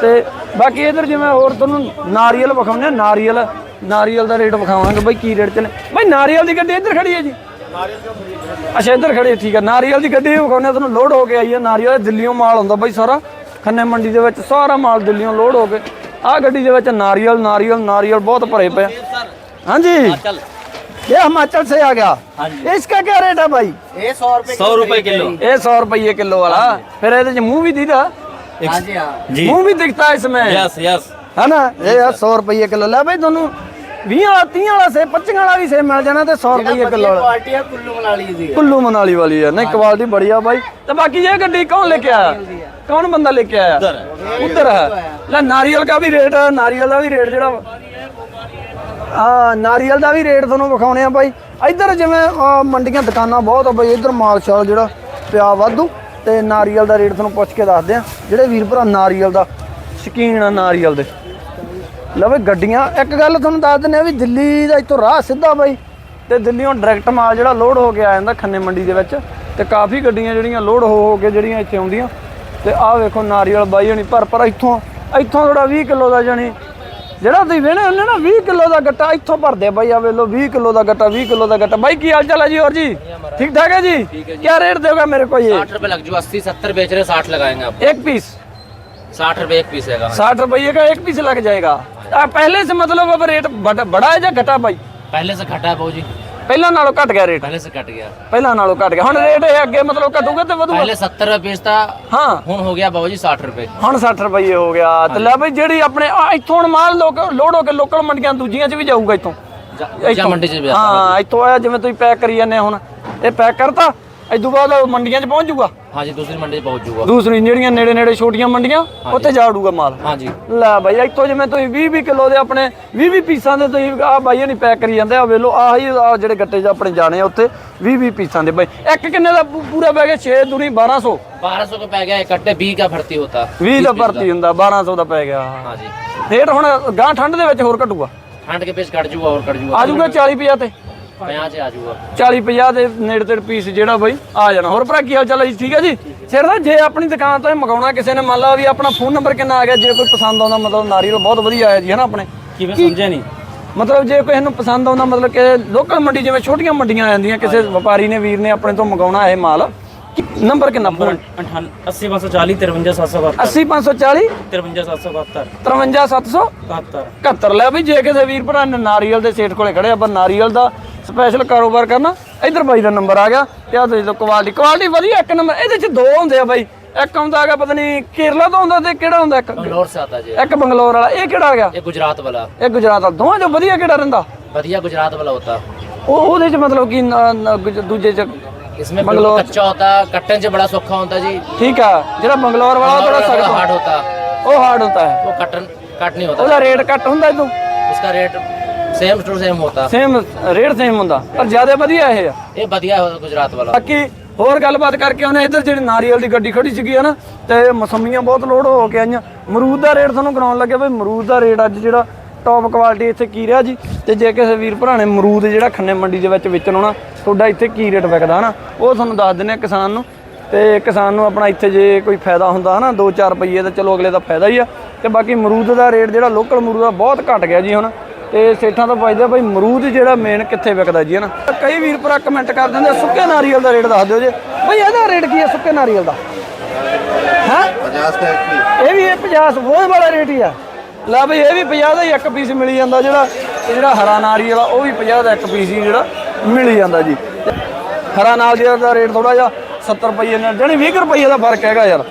ਤੇ ਬਾਕੀ ਇਧਰ ਜਿਵੇਂ ਹੋਰ ਤੁਹਾਨੂੰ ਨਾਰੀਅਲ ਵਿਖਾਉਂਦੇ ਆ, ਨਾਰੀਅਲ ਨਾਰੀਅਲ ਦਾ ਰੇਟ ਵਿਖਾਵਾਂਗੇ ਬਈ, ਕੀ ਰੇਟ ਚੱਲੇ ਬਈ, ਨਾਰੀਅਲ ਦੀ ਗੱਡੀ ਇੱਧਰ ਖੜੀ ਹੈ ਜੀ। ਅੱਛਾ ਇੱਧਰ ਖੜੀ ਹੈ, ਠੀਕ ਹੈ ਨਾਰੀਅਲ ਦੀ ਗੱਡੀ ਵੀ ਵਿਖਾਉਂਦੇ ਆ ਤੁਹਾਨੂੰ ਲੋਡ ਹੋ ਕੇ ਆਈ ਹੈ ਨਾਰੀਅਲ ਇਹ ਦਿੱਲੀੋਂ ਮਾਲ ਹੁੰਦਾ ਬਈ ਸਾਰਾ ਖੰਨੇ ਮੰਡੀ ਦੇ ਵਿੱਚ ਸਾਰਾ ਮਾਲ ਦਿੱਲੀੋਂ ਲੋਡ ਹੋ ਕੇ ਆਹ ਗੱਡੀ ਦੇ ਵਿੱਚ ਨਾਰੀਅਲ ਨਾਰੀਅਲ ਨਾਰੀਅਲ ਬਹੁਤ ਭਰੇ ਪਏ ਆ। ਹਾਂਜੀ ये हिमाचल से आ गया इसका क्या रेट है भाई ਇਹ 100 ਰੁਪਏ सौ रुपए किलो ये सौ रुपये किलो वाला फिर ये मुंह भी दीदा ਹਾਂਜੀ ਹਾਂ मुंह भी दिखता है इसमें यस यस है ना ये यार सौ रुपये किलो ले भाई दोनों ਵੀਹ ਵਾਲਾ 30 ਵਾਲਾ ਸੇ 25 ਵਾਲਾ ਵੀ ਸੇ ਮਿਲ ਜਾਣਾ ਤੇ 100 ਰੁਪਏ ਕਿਲੋ ਵਾਲਾ। ਕੁਆਲਿਟੀ ਆ ਕੁੱਲੂ ਮਨਾਲੀ ਦੀ ਕੁੱਲੂ ਮਨਾਲੀ ਵਾਲੀ ਹੈ। ਨਹੀਂ ਕੁਆਲਿਟੀ ਬੜੀਆ ਭਾਈ ਤੇ ਬਾਕੀ ਇਹ ਗੱਡੀ ਕੌਣ ਲੈ ਕੇ ਆਇਆ? ਕੌਣ ਬੰਦਾ ਲੈ ਕੇ ਆਇਆ? ਉਧਰ ਹੈ। ਲੈ ਨਾਰੀਅਲ ਦਾ ਵੀ ਰੇਟ ਨਾਰੀਅਲ ਦਾ ਵੀ ਰੇਟ ਜਿਹੜਾ ਆ ਨਾਰੀਅਲ ਦਾ ਵੀ ਰੇਟ ਤੁਹਾਨੂੰ ਵਿਖਾਉਣੇ ਆ ਭਾਈ ਇੱਧਰ ਜਿਵੇਂ ਮੰਡੀਆਂ ਦੁਕਾਨਾਂ ਬਹੁਤ ਆ ਭਾਈ ਇੱਧਰ ਮਾਲ ਸ਼ਾਲ ਜਿਹੜਾ ਪਿਆ ਵਾਧੂ ਤੇ ਨਾਰੀਅਲ ਦਾ ਰੇਟ ਤੁਹਾਨੂੰ ਪੁੱਛ ਕੇ ਦੱਸਦੇ ਆ। ਜਿਹੜੇ ਵੀਰ ਭਰਾ ਨਾਰੀਅਲ ਦਾ ਸ਼ਕੀਨ ਆ ਨਾਰੀਅਲ ਦੇ। ਲਵੇ ਗੱਡੀਆਂ ਇੱਕ ਗੱਲ ਤੁਹਾਨੂੰ ਦੱਸ ਦਿੰਦੇ ਆ ਵੀ ਦਿੱਲੀ ਦਾ ਇੱਥੋਂ ਰਾਹ ਸਿੱਧਾ ਬਾਈ ਤੇ ਦਿੱਲੀੋਂ ਡਾਇਰੈਕਟ ਮਾਲ ਜਿਹੜਾ ਲੋਡ ਹੋ ਕੇ ਆ ਜਾਂਦਾ ਖੰਨੇ ਮੰਡੀ ਦੇ ਵਿੱਚ ਤੇ ਕਾਫੀ ਗੱਡੀਆਂ ਜਿਹੜੀਆਂ ਲੋਡ ਹੋ ਹੋ ਕੇ ਜਿਹੜੀਆਂ ਇੱਥੇ ਆਉਂਦੀਆਂ ਤੇ ਆਹ ਵੇਖੋ ਨਾਰੀਅਲ ਬਾਈ ਜਣੀ ਭਰ ਭਰ ਇੱਥੋਂ ਇੱਥੋਂ ਥੋੜਾ 20 ਕਿਲੋ ਦਾ ਜਣੀ ਜਿਹੜਾ ਤੁਸੀਂ ਵੇਣੇ ਹੁੰਦੇ ਨਾ 20 ਕਿਲੋ ਦਾ ਗੱਟਾ ਇੱਥੋਂ ਭਰਦੇ ਬਾਈ ਆ ਵੇਖ ਲਓ 20 ਕਿਲੋ ਦਾ ਗੱਟਾ 20 ਕਿਲੋ ਦਾ ਗੱਟਾ ਬਾਈ ਕੀ ਹਾਲ ਚਾਲ ਹੈ ਜੀ ਹੋਰ ਜੀ ਠੀਕ ਠਾਕ ਹੈ ਜੀ ਕੀ ਰੇਟ ਦੇਗਾ ਮੇਰੇ को ये साठ रुपए लग जो अस्सी सत्तर बेच रहे साठ लगाएंगे आप एक पीस साठ रुपए एक पीस है साठ रुपये का एक पीस लग जाएगा आ, पहले से मतलब अब रेट बड़- बड़ा है या घटा भाई पहले से घटा है भाऊ जी ਪਹਿਲਾਂ ਨਾਲੋਂ ਘਟ ਗਿਆ ਰੇਟ पहले से कट गया ਪਹਿਲਾਂ ਨਾਲੋਂ ਘਟ ਗਿਆ ਹੁਣ ਰੇਟ ਇਹ ਅੱਗੇ ਮਤਲਬ ਘਟੂਗਾ ਤੇ ਵਧੂਗਾ पहले सत्तर रुपए पीस था ਹਾਂ हूं हो गया भाऊ जी साठ रुपए ਹੁਣ 60 ਰੁਪਏ ਹੋ ਗਿਆ ਤੇ ਲੈ ਬਈ ਜਿਹੜੀ ਆਪਣੇ ਆ ਇੱਥੋਂ ਹੁਣ ਮਾਲ ਲੋਕ ਲੋਡ ਹੋ ਕੇ ਲੋਕਲ ਮੰਡੀਆਂ ਦੂਜੀਆਂ 'ਚ ਵੀ ਜਾਊਗਾ ਇੱਥੋਂ जा मंडी से भी आता है ਹਾਂ ਇੱਥੋਂ ਆਇਆ ਜਿਵੇਂ ਤੁਸੀਂ ਪੈਕ ਕਰੀ ਜਾਂਦੇ ਹੁਣ ਇਹ ਪੈਕ ਕਰਤਾ ਇਸ ਤੋਂ ਬਾਅਦ ਮੰਡੀਆਂ 'ਚ ਪਹੁੰਚ ਜਾਊਗਾ? ਹਾਂਜੀ ਦੂਸਰੀ ਮੰਡੀ 'ਚ ਪਹੁੰਚ ਜਾਊਗਾ। ਦੂਸਰੀ ਜਿਹੜੀਆਂ ਨੇੜੇ ਨੇੜੇ ਛੋਟੀਆਂ ਮੰਡੀਆਂ ਉੱਥੇ ਜਾ ਉੜੂਗਾ ਮਾਲ। ਹਾਂਜੀ। ਲੈ ਬਾਈ ਇੱਥੋਂ ਜਿਵੇਂ ਤੁਸੀਂ 20 20 ਕਿਲੋ ਦੇ ਆਪਣੇ 20 20 ਪੀਸਾਂ ਦੇ ਤੁਸੀਂ ਆ ਬਾਈਆਂ ਨਹੀਂ ਪੈਕ ਕਰੀ ਜਾਂਦੇ ਆ ਵੇਲੋ ਆਹੀ ਜਿਹੜੇ ਗੱਟੇ 'ਚ ਆਪਣੇ ਜਾਣੇ ਆ ਉੱਥੇ 20 20 ਪੀਸਾਂ ਦੇ ਬਾਈ। ਇੱਕ ਕਿੰਨੇ ਦਾ ਪੂਰਾ ਪੈ ਗਿਆ? 6 ਦੂਣੀ 1200 1200 ਦਾ ਪੈ ਗਿਆ ਇਕੱਠੇ 20 ਦਾ ਭਰਤੀ ਹੁੰਦਾ 20 ਦਾ ਭਰਤੀ ਹੁੰਦਾ 1200 ਦਾ ਪੈ ਗਿਆ। ਹਾਂਜੀ। ਫੇਰ ਹੁਣ ਗਾਂ ਠੰਡ ਦੇ ਵਿੱਚ ਹੋਰ ਘਟੂਗਾ? ਠੰਡ ਕੇ ਪੇਸ ਘਟ ਜੂਗਾ ਹੋਰ ਘਟ ਜੂਗਾ। ਆ 40 50 ਤੇ। 50 ਚ ਆ ਜਾਊਗਾ। 40 50 ਦੇ ਨੇੜੇ ਤੇੜੇ ਪੀਸ ਜਿਹੜਾ ਬਾਈ ਆ ਜਾਣਾ। ਹੋਰ ਭਰਾ ਕੀ ਹਾਲ ਚਾਲ ਜੀ? ਠੀਕ ਹੈ ਜੀ? ਸਿਰ ਦਾ ਜੇ ਆਪਣੀ ਦੁਕਾਨ ਤੋਂ ਇਹ ਮੰਗਾਉਣਾ ਕਿਸੇ ਨੇ ਮੰਨ ਲਾ ਵੀ ਆਪਣਾ ਫੋਨ ਨੰਬਰ ਕਿੰਨਾ ਆ ਗਿਆ ਜੇ ਕੋਈ ਪਸੰਦ ਆਉਂਦਾ ਮਤਲਬ ਨਾਰੀਅਲ ਬਹੁਤ ਵਧੀਆ ਆਇਆ ਜੀ ਹੈ ਨਾ ਆਪਣੇ? ਕਿਵੇਂ ਸਮਝਿਆ ਨਹੀਂ? ਮਤਲਬ ਜੇ ਕੋਈ ਇਹਨੂੰ ਪਸੰਦ ਆਉਂਦਾ ਮਤਲਬ ਕਿ ਲੋਕਲ ਮੰਡੀ ਜਿਵੇਂ ਛੋਟੀਆਂ ਮੰਡੀਆਂ ਆ ਕਿਸੇ ਵਪਾਰੀ ਨੇ ਵੀਰ ਨੇ ਆਪਣੇ ਤੋਂ ਮੰਗਾਉਣਾ ਇਹ ਮਾਲ ਨੰਬਰ ਕਿੰਨਾ 80540 80540 53772 53772 ਲੈ ਵੀ ਜੇ ਕਿਸੇ ਵੀਰ ਭਰਾ ਨਾਰੀਅਲ ਦੇ ਸੇਠ ਕੋਲੇ ਖੜੇ ਆਪਾਂ ਨਾਰੀਅਲ ਦਾ ਸਪੈਸ਼ਲ ਕਾਰੋਬਾਰ ਕਰਨਾ ਇਧਰ ਬਾਈ ਦਾ ਨੰਬਰ ਆ ਗਿਆ ਤੇ ਆ ਤੁਸੀਂ ਕੁਆਲਿਟੀ ਕੁਆਲਿਟੀ ਵਧੀਆ ਇੱਕ ਨੰਬਰ ਇਹਦੇ ਚ ਦੋ ਹੁੰਦੇ ਆ ਬਾਈ ਇੱਕ ਆਉਂਦਾ ਹੈਗਾ ਪਤਾ ਨਹੀਂ ਕੇਰਲਾ ਤੋਂ ਹੁੰਦਾ ਤੇ ਕਿਹੜਾ ਹੁੰਦਾ ਇੱਕ बंगलौर से आता जी ਇੱਕ ਬੰਗਲੌਰ ਵਾਲਾ ਇਹ ਕਿਹੜਾ ਆ ਗਿਆ ये गुजरात वाला ਇਹ ਗੁਜਰਾਤ ਵਾਲਾ ਦੋਵਾਂ ਚੋਂ ਵਧੀਆ ਕਿਹੜਾ ਰਹਿੰਦਾ बढ़िया गुजरात वाला होता ਉਹ ਉਹਦੇ ਚ ਮਤਲਬ ਕਿ ਨ- ਨ- ਗੁਜ- ਦੂਜੇ ਚ इसमें बिल्कुल कच्चा होता कट्टन से बड़ा सोखा होता जी ਠੀਕ ਆ ਜਿਹੜਾ ਬੰਗਲੌਰ ਵਾਲਾ ਉਹ ਥੋੜਾ थोड़ा ਸਖਤ हार्ड होता ਉਹ ਹਾਰਡ ਹੁੰਦਾ ਹੈ वो कटन कट नहीं होता ਉਹਦਾ ਰੇਟ ਘੱਟ ਹੁੰਦਾ ਇਦੋਂ उसका रेट ਸੇਮ ਟੂ ਸੇਮ ਹੁੰਦਾ ਸੇਮ ਰੇਟ ਸੇਮ ਹੁੰਦਾ। ਪਰ ਜ਼ਿਆਦਾ ਵਧੀਆ ਇਹ ਇਹ ਵਧੀਆ ਹੋਇਆ ਗੁਜਰਾਤ ਵਾਲਾ। ਬਾਕੀ ਹੋਰ ਗੱਲਬਾਤ ਕਰਕੇ ਉਹਨੇ ਇੱਧਰ ਜਿਹੜੀ ਨਾਰੀਅਲ ਦੀ ਗੱਡੀ ਖੜੀ ਸੀਗੀ ਹਨਾ ਤੇ ਮਸੰਮੀਆਂ ਬਹੁਤ ਲੋਡ ਹੋ ਕੇ ਆਈਆਂ। ਮਰੂਦ ਦਾ ਰੇਟ ਤੁਹਾਨੂੰ ਕਰਾਉਣ ਲੱਗਿਆ ਬਈ। ਅਮਰੂਦ ਦਾ ਰੇਟ ਅੱਜ ਜਿਹੜਾ ਟੌਪ ਕੁਆਲਿਟੀ ਇੱਥੇ ਕੀ ਰਿਹਾ ਜੀ? ਤੇ ਜੇ ਕਿਸੇ ਵੀਰ ਭਰਾ ਨੇ ਮਰੂਦ ਜਿਹੜਾ ਖੰਨੇ ਮੰਡੀ ਦੇ ਵਿੱਚ ਵੇਚਣਾ ਹੋਣਾ ਤੁਹਾਡਾ ਇੱਥੇ ਕੀ ਰੇਟ ਵਿਕਦਾ ਨਾ? ਉਹ ਤੁਹਾਨੂੰ ਦੱਸ ਦਿੰਦੇ ਆ ਕਿਸਾਨ ਨੂੰ। ਤੇ ਕਿਸਾਨ ਨੂੰ ਆਪਣਾ ਇੱਥੇ ਜੇ ਕੋਈ ਫਾਇਦਾ ਹੁੰਦਾ ਹੈ ਨਾ 2-4 ਰੁਪਏ ਤਾਂ ਚਲੋ ਅਗਲੇ ਦਾ ਫਾਇਦਾ ਹੀ ਆ। ਤੇ ਬਾਕੀ ਮਰੂਦ ਦਾ ਰੇਟ ਜਿਹੜਾ ਲੋਕਲ ਮਰੂਦ ਦਾ ਬਹੁਤ ਘਟ ਗਿਆ ਜੀ ਹੁਣ। ਤੇ ਸੇਠਾਂ ਤੋਂ ਪੁੱਛਦੇ ਆ ਬਈ ਅਮਰੂਦ ਜਿਹੜਾ ਮੇਨ ਕਿੱਥੇ ਵਿਕਦਾ ਜੀ ਹਨਾ ਕਈ ਵੀਰ ਭਰਾ ਕਮੈਂਟ ਕਰ ਦਿੰਦੇ ਆ, ਸੁੱਕੇ ਨਾਰੀਅਲ ਦਾ ਰੇਟ ਦੱਸ ਦਿਓ ਜੀ ਬਈ ਇਹਦਾ ਰੇਟ ਕੀ ਹੈ ਸੁੱਕੇ ਨਾਰੀਅਲ ਦਾ ਹੈ 50 का एक ਇਹ ਵੀ ਇਹ 50 ਉਹ ਵਾਲਾ ਰੇਟ ਹੀ ਆ ਲੈ ਬਈ ਇਹ ਵੀ 50 ਦਾ ਹੀ ਇੱਕ ਪੀਸ ਮਿਲ ਜਾਂਦਾ ਜਿਹੜਾ ਤੇ ਜਿਹੜਾ ਹਰਾ ਨਾਰੀਅਲ ਆ ਉਹ ਵੀ 50 ਦਾ ਇੱਕ ਪੀਸ ਹੀ ਜਿਹੜਾ ਮਿਲ ਜਾਂਦਾ ਜੀ ਤੇ ਹਰਾ ਨਾਰੀਅਲ ਦਾ ਰੇਟ ਥੋੜਾ ਜਿਹਾ 70 ਰੁਪਏ ਨਾਲ ਜਾਣੀ 20 ਰੁਪਏ ਦਾ ਫਰਕ ਹੈਗਾ ਯਾਰ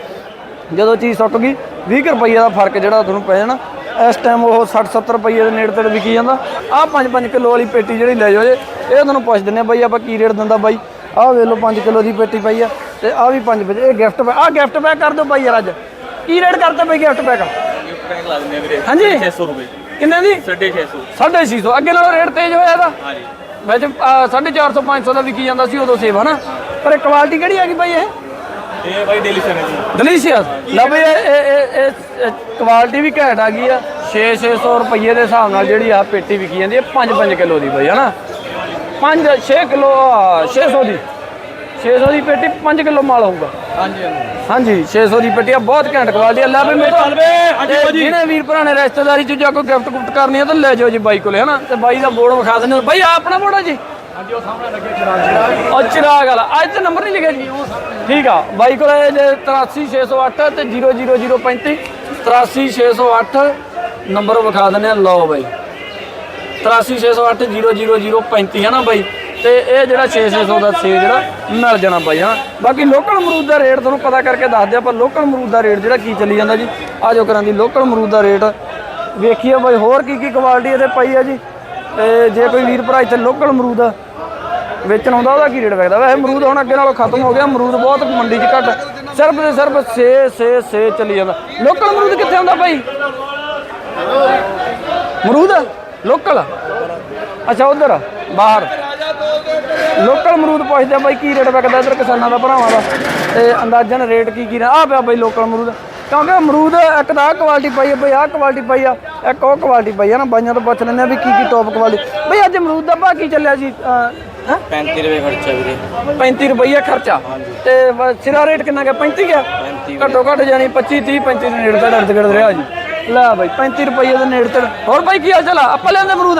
ਜਦੋਂ ਚੀਜ਼ ਸੁੱਕ ਗਈ 20 ਰੁਪਏ ਦਾ ਫਰਕ ਜਿਹੜਾ ਤੁਹਾਨੂੰ ਪੈ ਜਾਣਾ ਇਸ ਟਾਈਮ ਉਹ 60 70 ਰੁਪਏ ਦੇ ਨੇੜੇ ਤੇੜੇ ਵਿਕੀ ਜਾਂਦਾ। ਆਹ 5-5 ਕਿਲੋ ਵਾਲੀ ਪੇਟੀ ਜਿਹੜੀ ਲੈ ਜਾਓ ਜੇ ਇਹ ਤੁਹਾਨੂੰ ਪੁੱਛ ਦਿੰਨੇ ਆ ਬਾਈ ਆਪਾਂ ਕੀ ਰੇਟ ਦਿੰਦਾ ਬਾਈ। ਆਹ ਵੇਖ ਲਓ 5 ਕਿਲੋ ਦੀ ਪੇਟੀ ਪਈ ਆ ਤੇ ਆਹ ਵੀ 5 ਵਜੇ ਇਹ ਗਿਫਟ ਆਹ ਗਿਫਟ ਪੈਕ ਕਰ ਦਿਓ ਬਾਈ ਯਾਰ ਅੱਜ। ਕੀ ਰੇਟ ਕਰਤਾ ਬਾਈ ਗਿਫਟ ਪੈਕ ਪੈਕ ਲਾ ਦਿੰਦੇ ਆ ਵੀਰੇ। ਹਾਂਜੀ? 600 ਰੁਪਏ। ਕਿੰਨੇ ਦੀ? 650 650 ਅੱਗੇ ਨਾਲੋਂ ਰੇਟ ਤੇਜ਼ ਹੋਇਆ ਇਹਦਾ? ਹਾਂਜੀ। ਵੈਸੇ 450 500 ਦਾ ਵਿਕੀ ਜਾਂਦਾ ਸੀ ਉਦੋਂ ਸੇਬ ਹਨਾ? ਪਰ ਇਹ ਕੁਆਲਿਟੀ ਕਿਹੜੀ ਹੈਗੀ ਬਾਈ ਇਹ? ਇਹ ਬਾਈ ਡੇਲੀ ਸਨ ਜੀ। ਡਿਲੀਸ਼ੀਅਸ ਲੈ ਬਈ ਇਹ ਇਹ ਇਹ ਕੁਆਲਿਟੀ ਵੀ ਘੈਂਟ ਆ ਗਈ ਆ। 6 600 ਰੁਪਏ ਦੇ ਹਿਸਾਬ ਨਾਲ ਜਿਹੜੀ ਆ ਪੇਟੀ ਵਿਕੀ ਜਾਂਦੀ ਹੈ 5 5 ਕਿਲੋ ਦੀ ਬਈ ਹਨਾ? 5 6 ਕਿਲੋ 600 ਦੀ। 600 ਦੀ ਪੇਟੀ 5 ਕਿਲੋ ਮਾਲ ਹੋਊਗਾ। ਹਾਂਜੀ ਹਾਂਜੀ। 600 ਦੀ ਪੇਟੀ ਆ ਬਹੁਤ ਘੈਂਟ ਕੁਆਲਿਟੀ ਆ। ਲੈ ਬਈ ਮੇਰੇ ਤੋਂ ਜਿਹਨੇ ਵੀਰ ਭਰਾ ਨੇ ਰਿਸ਼ਤੇਦਾਰੀ ਚ ਜਾਂ ਕੋਈ ਗਿਫਟ ਗੁਫਟ ਕਰਨੀ ਆ ਤਾਂ ਲੈ ਜਾਓ ਜੀ ਬਾਈ ਕੋਲੇ ਹਨਾ? ਤੇ ਬਾਈ ਦਾ ਬੋਰਡ ਵਿਖਾ ਦਿੰਦੇ ਬਾਈ ਆ ਆਪਣਾ ਬੋਰਡ ਆ ਜੀ। ਉਹ ਚਿਰਾਗ ਵਾਲਾ, ਅੱਜ ਤੇ ਨੰਬਰ ਨਹੀਂ ਲਿਖਿਆ ਜੀ। ਠੀਕ ਆ, ਬਾਈ ਕੋਲ ਇਹ ਜੇ 83608 ਤੇ 00035 83608 ਨੰਬਰ ਵਿਖਾ ਦਿੰਦੇ ਆ, ਲਓ ਬਾਈ। 83608 00035 ਹੈ ਨਾ ਬਾਈ? ਤੇ ਇਹ ਜਿਹੜਾ 6600 ਦਾ ਸੇ ਜਿਹੜਾ ਮਿਲ ਜਾਣਾ ਬਾਈ, ਹਾਂ। ਬਾਕੀ ਲੋਕਲ ਅਮਰੂਦ ਦਾ ਰੇਟ ਤੁਹਾਨੂੰ ਪਤਾ ਕਰਕੇ ਦੱਸ ਦਿਆ ਪਰ ਲੋਕਲ ਅਮਰੂਦ ਦਾ ਰੇਟ ਜਿਹੜਾ ਕੀ ਚੱਲੀ ਜਾਂਦਾ ਜੀ। ਆ ਜੋ ਕਰਾਂ ਦੀ ਲੋਕਲ ਅਮਰੂਦ ਦਾ ਰੇਟ। ਵੇਖੀਏ ਬਾਈ, ਹੋਰ ਕੀ ਕੀ ਕੁਆਲਿਟੀ ਇਹਦੇ ਪਈ ਆ ਜੀ। ਤੇ ਜੇ ਕੋਈ ਵੀਰ ਭਰਾ ਇੱਥੇ ਲੋਕਲ ਅਮਰੂਦ ਵੇਚਣ ਆਉਂਦਾ, ਉਹਦਾ ਕੀ ਰੇਟ ਵਿਕਦਾ? ਵੈਸੇ ਅਮਰੂਦ ਹੁਣ ਅੱਗੇ ਨਾਲੋਂ ਖਤਮ ਹੋ ਗਿਆ, ਅਮਰੂਦ ਬਹੁਤ ਮੰਡੀ 'ਚ ਘੱਟ। ਸਿਰਫ ਤੇ ਸਿਰਫ ਸੇ ਸੇ ਸੇ ਚੱਲੀ ਜਾਂਦਾ। ਲੋਕਲ ਅਮਰੂਦ ਕਿੱਥੇ ਆਉਂਦਾ ਭਾਈ? ਅਮਰੂਦ? ਲੋਕਲ? ਅੱਛਾ, ਉਧਰ, ਬਾਹਰ। ਲੋਕਲ ਅਮਰੂਦ ਪੁੱਛਦੇ ਆ ਬਾਈ ਕੀ ਰੇਟ ਵਿਕਦਾ ਇਧਰ ਕਿਸਾਨਾਂ ਦਾ, ਭਰਾਵਾਂ ਦਾ? ਤੇ ਅੰਦਾਜ਼ਨ ਰੇਟ ਕੀ ਕੀ ਆ ਪਿਆ ਬਾਈ ਲੋਕਲ ਅਮਰੂਦ। ਕਿਉਂਕਿ ਅਮਰੂਦ ਇੱਕ ਤਾਂ ਆਹ ਕੁਆਲਿਟੀ ਪਾਈ ਆ ਬਈ ਆਹ ਕੁਆਲਿਟੀ ਪਾਈ ਆ, ਇੱਕ ਉਹ ਕੁਆਲਿਟੀ ਪਾਈ ਆ ਨਾ, ਬਾਈਆਂ ਤੋਂ ਪੁੱਛ ਲੈਂਦੇ ਆ ਵੀ ਕੀ ਕੀ ਟੌਪ ਕੁਆਲਿਟੀ ਬਈ ਅੱਜ ਅਮਰੂਦ ਦਾ ਭਾਅ ਕੀ ਚੱਲਿਆ ਜੀ ਹੈਂ? 35 ਰੁਪਏ ਖਰਚਾ ਵੀਰੇ। 35 ਰੁਪਈਆ ਖਰਚਾ? ਤੇ ਸਿਰਾ ਰੇਟ ਕਿੰਨਾ ਗਿਆ 35 ਗਿਆ ਘੱਟੋ ਘੱਟ ਜਾਨੀ 25 30 35 ਦੇ ਨੇੜੇ ਤੇ ਡਰਦ ਗੜ ਰਿਹਾ ਜੀ। ਲੈ ਬਾਈ 35 ਰੁਪਈਏ ਦੇ ਨੇੜੇ ਤੇ ਹੋਰ ਬਾਈ ਕੀ ਹਾਲ ਚਾਲ ਆ? ਆਪਾਂ ਲਿਆਂਦੇ ਅਮਰੂਦ?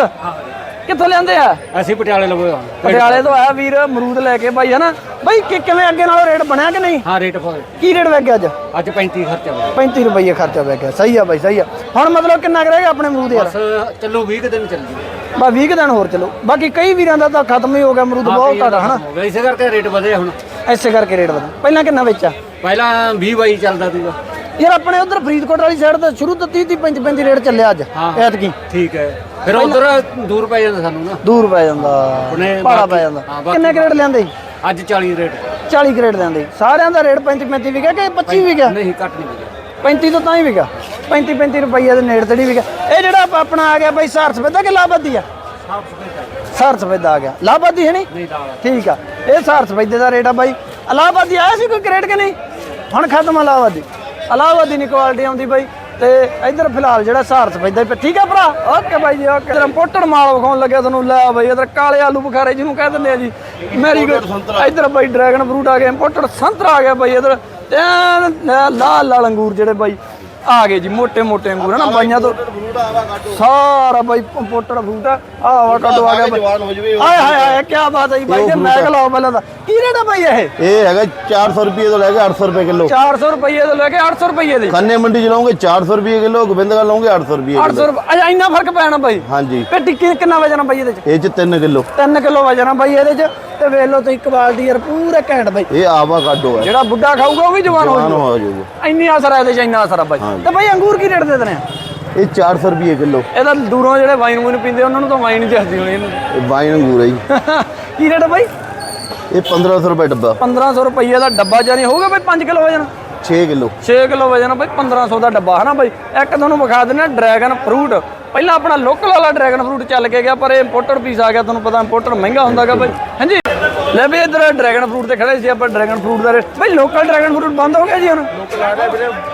ਕਿੱਥੋਂ ਲਿਆਂਦੇ ਆ? ਅਸੀਂ ਪਟਿਆਲੇ ਲਗੋਏ ਪਟਿਆਲੇ ਤੋਂ ਆਇਆ ਵੀਰ ਅਮਰੂਦ ਲੈ ਕੇ ਬਾਈ ਹਨਾ? ਬਾਈ ਕਿ ਕਿਵੇਂ ਅੱਗੇ ਨਾਲੋਂ ਰੇਟ ਬਣਿਆ ਕਿ ਨਹੀਂ? ਹਾਂ ਰੇਟ ਕੀ ਰੇਟ ਵਗ ਗਿਆ ਅੱਜ? ਅੱਜ 35 ਖਰਚਾ 35 ਰੁਪਈਏ ਖਰਚਾ ਵਗ ਗਿਆ। ਸਹੀ ਆ ਬਾਈ ਸਹੀ ਆ। ਹੁਣ ਮਤਲਬ ਕਿੰਨਾ ਕੁ ਰਹਿ ਗਿਆ ਆਪਣੇ ਅਮਰੂਦ ਯਾਰ? ਚੱਲੂ 20 ਦਿਨ ਚੱਲ ਜੀ ਬਾ 20 ਕੁ ਦਿਨ ਹੋਰ ਚਲੋ। ਬਾਕੀ ਕਈ ਵੀਰਾਂ ਦਾ ਤਾਂ ਖਤਮ ਹੀ ਹੋ ਗਿਆ ਅਮਰੂਦ ਬਹੁਤ ਘੱਟ ਹਨਾ? ਹੋ ਗਿਆ। ਇਸੇ ਕਰਕੇ ਰੇਟ ਵਧੇ ਹੁਣ। ਐਸੇ ਕਰਕੇ ਰੇਟ ਵਧਾ। ਪਹਿਲਾਂ ਕਿੰਨਾ ਵੇਚਿਆ? ਪਹਿਲਾਂ 20 ਬਾਈ ਚੱਲਦਾ ਸੀਗਾ। ਯਾਰ ਆਪਣੇ ਉਧਰ ਫਰੀਦਕੋਟ ਵਾਲੀ ਸਾਈਡ ਤੇ ਸ਼ੁਰੂ ਤੋਂ 30 30 35 35 ਰੇਟ ਚੱਲਿਆ ਅੱਜ ਐਤਕੀ। ਠੀਕ ਹੈ। ਫਿਰ ਉਧਰ ਦੂਰ ਪੈ ਜਾਂਦਾ ਸਾਨੂੰ ਨਾ। ਦੂਰ ਪੈ ਜਾਂਦਾ। ਭਾੜਾ ਪੈ ਜਾਂਦਾ। ਕਿੰਨੇ ਕਰੇਟ ਲਿਆਂਦੇ? ਅੱਜ 40 ਰੇਟ। 40 ਕਰੇਟ ਲਿਆਂਦੇ। ਸਾਰਿਆਂ ਦਾ ਰੇਟ 35 35 ਵਿਕਿਆ ਕਿ 25 ਵਿਕਿਆ? ਨਹੀਂ ਘੱਟ ਨਹੀਂ ਮਿਲਿਆ 35 ਤੋਂ ਤਾਂ ਹੀ ਵਿਕਿਆ। 35 35 ਰੁਪਈਆ ਦੇ ਨੇੜੇ ਤੇੜੀ ਵਿਕਿਆ ਇਹ ਜਿਹੜਾ ਆਪ- ਆਪਣਾ ਆ ਗਿਆ ਬਾਈ ਸਾਰ ਸਫੇਦਾ ਕਿ ਲਾਭਾਦੀ ਆ? ਸਾਰ ਸਫੇਦਾ। ਆ ਗਿਆ। ਲਾਭਾਦੀ ਹੈ ਨਹੀਂ ਠੀਕ ਆ। ਇਹ ਸਾਰ ਸਫੇਦੇ ਦਾ ਰੇਟ ਆ ਬਾਈ। ਇਲਾਹਾਬਾਦੀ ਆਇਆ ਸੀ ਕੋਈ ਕਰੇਟ ਕਿ ਨਹੀਂ? ਹੁਣ ਖਤਮ ਇਲਾਹਾਬਾਦੀ ਇਲਾਹਾਬਾਦੀ ਨਹੀਂ ਕੁਆਲਿਟੀ ਆਉਂਦੀ ਬਾਈ। ਤੇ ਇੱਧਰ ਫਿਲਹਾਲ ਜਿਹੜਾ ਸਾਰ ਹੀ ਪਿਆ। ਠੀਕ ਆ ਭਰਾ? ਓਕੇ ਬਾਈ ਜੀ ਓਕੇ। ਇੰਪੋਰਟਡ ਮਾਲ ਵਿਖਾਉਣ ਲੱਗਿਆ ਤੁਹਾਨੂੰ ਲੈ ਬਾਈ ਇੱਧਰ ਕਾਲੇ ਆਲੂ ਬੁਖਾਰੇ ਜਿਹਨੂੰ ਕਹਿ ਦਿੰਦੇ ਆ ਜੀ। ਮੈਰੀ ਇੱਧਰ ਬਾਈ ਡਰੈਗਨ ਫਰੂਟ ਆ ਗਿਆ ਇੰਪੋਰਟਡ ਸੰਤਰਾ ਆ ਗਿਆ ਬਾਈ ਇੱਧਰ। ਤੇ ਐਨ ਲਾਲ ਲਾਲ ਅੰਗੂਰ ਜਿਹੜੇ ਬਾਈ। ਆ ਗਏ ਜੀ ਮੋٹے ਮੋٹے ਅੰਗੂਰ ਹਨਾ? ਬਾਈਆਂ ਤੋਂ ਸਾਰਾ ਬਾਈ ਕੰਪੋਟਰ ਫਰੂਟ ਆਵਾ ਕਾਟੋ ਆ ਗਿਆ ਜਵਾਨ ਹਾਏ ਹਾਏ ਕੀ ਬਾਤ ਹੈ ਬਾਈ ਜੀ ਮੈਂ ਲਾਓ ਪਹਿਲਾਂ ਦਾ ਕੀ ਰੇਟ ਹੈ ਬਾਈ ਇਹ? ਇਹ ਹੈਗਾ 400 ਰੁਪਏ ਤੋਂ ਲੈ ਕੇ 800 ਰੁਪਏ ਕਿਲੋ। 400 ਰੁਪਏ ਤੋਂ ਲੈ ਕੇ 800 ਰੁਪਏ ਦੇ। ਖੰਨੇ ਮੰਡੀ ਚ ਲਾਉਂਗੇ 400 ਰੁਪਏ ਕਿਲੋ ਗੋਬਿੰਦਗੜ੍ਹ ਲਾਉਂਗੇ 800 ਰੁਪਏ 800 ਰੁਪਏ ਇੰਨਾ ਫ਼ਰਕ ਪੈਣਾ ਬਾਈ? ਹਾਂਜੀ। ਤੇ ਟਿੱਕੀ ਕਿੰਨਾ ਵਜਣਾ ਬਾਈ ਇਹਦੇ ਚ? ਇਹ ਚ 3 ਕਿਲੋ। 3 ਕਿਲੋ ਵਜਣਾ ਬਾਈ ਇਹਦੇ ਚ। ਤੇ ਵੇਖ ਲਓ ਤੁਸੀਂ ਕੁਆਲਿਟੀ ਯਾਰ ਪੂਰੇ ਘੈਂਟ ਬਾਈ। ਇਹ ਆਵਾਕਾਡੋ ਹੈ। ਜਿਹੜਾ ਬੁੱਢਾ ਖਾਊਗਾ ਉਹ ਵੀ ਜਵਾਨ ਹੋ ਜਵਾਨ ਜਾਊਗਾ ਹੋ ਜਾਊਗਾ ਇੰਨੀ ਅਸਰ ਆ ਇਹਦੇ ਚ ਇੰਨਾ ਅਸਰ ਆ ਬਾਈ। ਤੇ ਬਾਈ ਅੰਗੂਰ ਕੀ ਰੇਟ ਦੇ ਦਨੇ ਇਹ 400 ਰੁਪਏ ਕਿਲੋ। ਇਹਦਾ ਦੂਰੋਂ ਜਿਹੜੇ ਵਾਈਨ ਵੂਨ ਪੀਂਦੇ ਉਹਨਾਂ ਨੂੰ ਤਾਂ ਵਾਈਨ ਹੀ ਚਾਹੀਦੀ ਹੋਣੀ ਇਹਨੂੰ। ਇਹ ਵਾਈਨ ਅੰਗੂਰ ਹੈ ਜੀ। ਕੀ ਰੇਟ ਆ ਬਾਈ? ਇਹ 1500 ਰੁਪਏ ਡੱਬਾ। 1500 ਰੁਪਏ ਦਾ ਡੱਬਾ ਜਾਨੀ ਹੋਊਗਾ ਬਾਈ 5 ਕਿਲੋ ਵਜਣਾ 6 ਕਿਲੋ। 6 ਕਿਲੋ ਵਜਨ ਬਈ 1500 ਦਾ ਡੱਬਾ ਹਨਾ ਬਈ? ਇੱਕ ਤੁਹਾਨੂੰ ਵਿਖਾ ਦਿੰਦੇ ਡਰੈਗਨ ਫਰੂਟ। ਪਹਿਲਾਂ ਆਪਣਾ ਲੋਕਲ ਵਾਲਾ ਡਰੈਗਨ ਫਰੂਟ ਚੱਲ ਕੇ ਗਿਆ ਪਰ ਇਹ ਇੰਪੋਰਟਡ ਪੀਸ ਆ ਗਿਆ ਤੁਹਾਨੂੰ ਪਤਾ ਇੰਪੋਰਟਡ ਮਹਿੰਗਾ ਹੁੰਦਾਗਾ ਬਈ। ਹਾਂਜੀ? ਲੈ ਵੀ ਇਧਰ ਡਰੈਗਨ ਫਰੂਟ ਤੇ ਖੜੇ ਸੀ ਆਪਾਂ ਡਰੈਗਨ ਫਰੂਟ ਦਾ ਰੇਟ ਬਈ ਲੋਕਲ ਡਰੈਗਨ ਫਰੂਟ ਬੰਦ ਹੋ ਗਿਆ ਜੀ ਹੁਣ।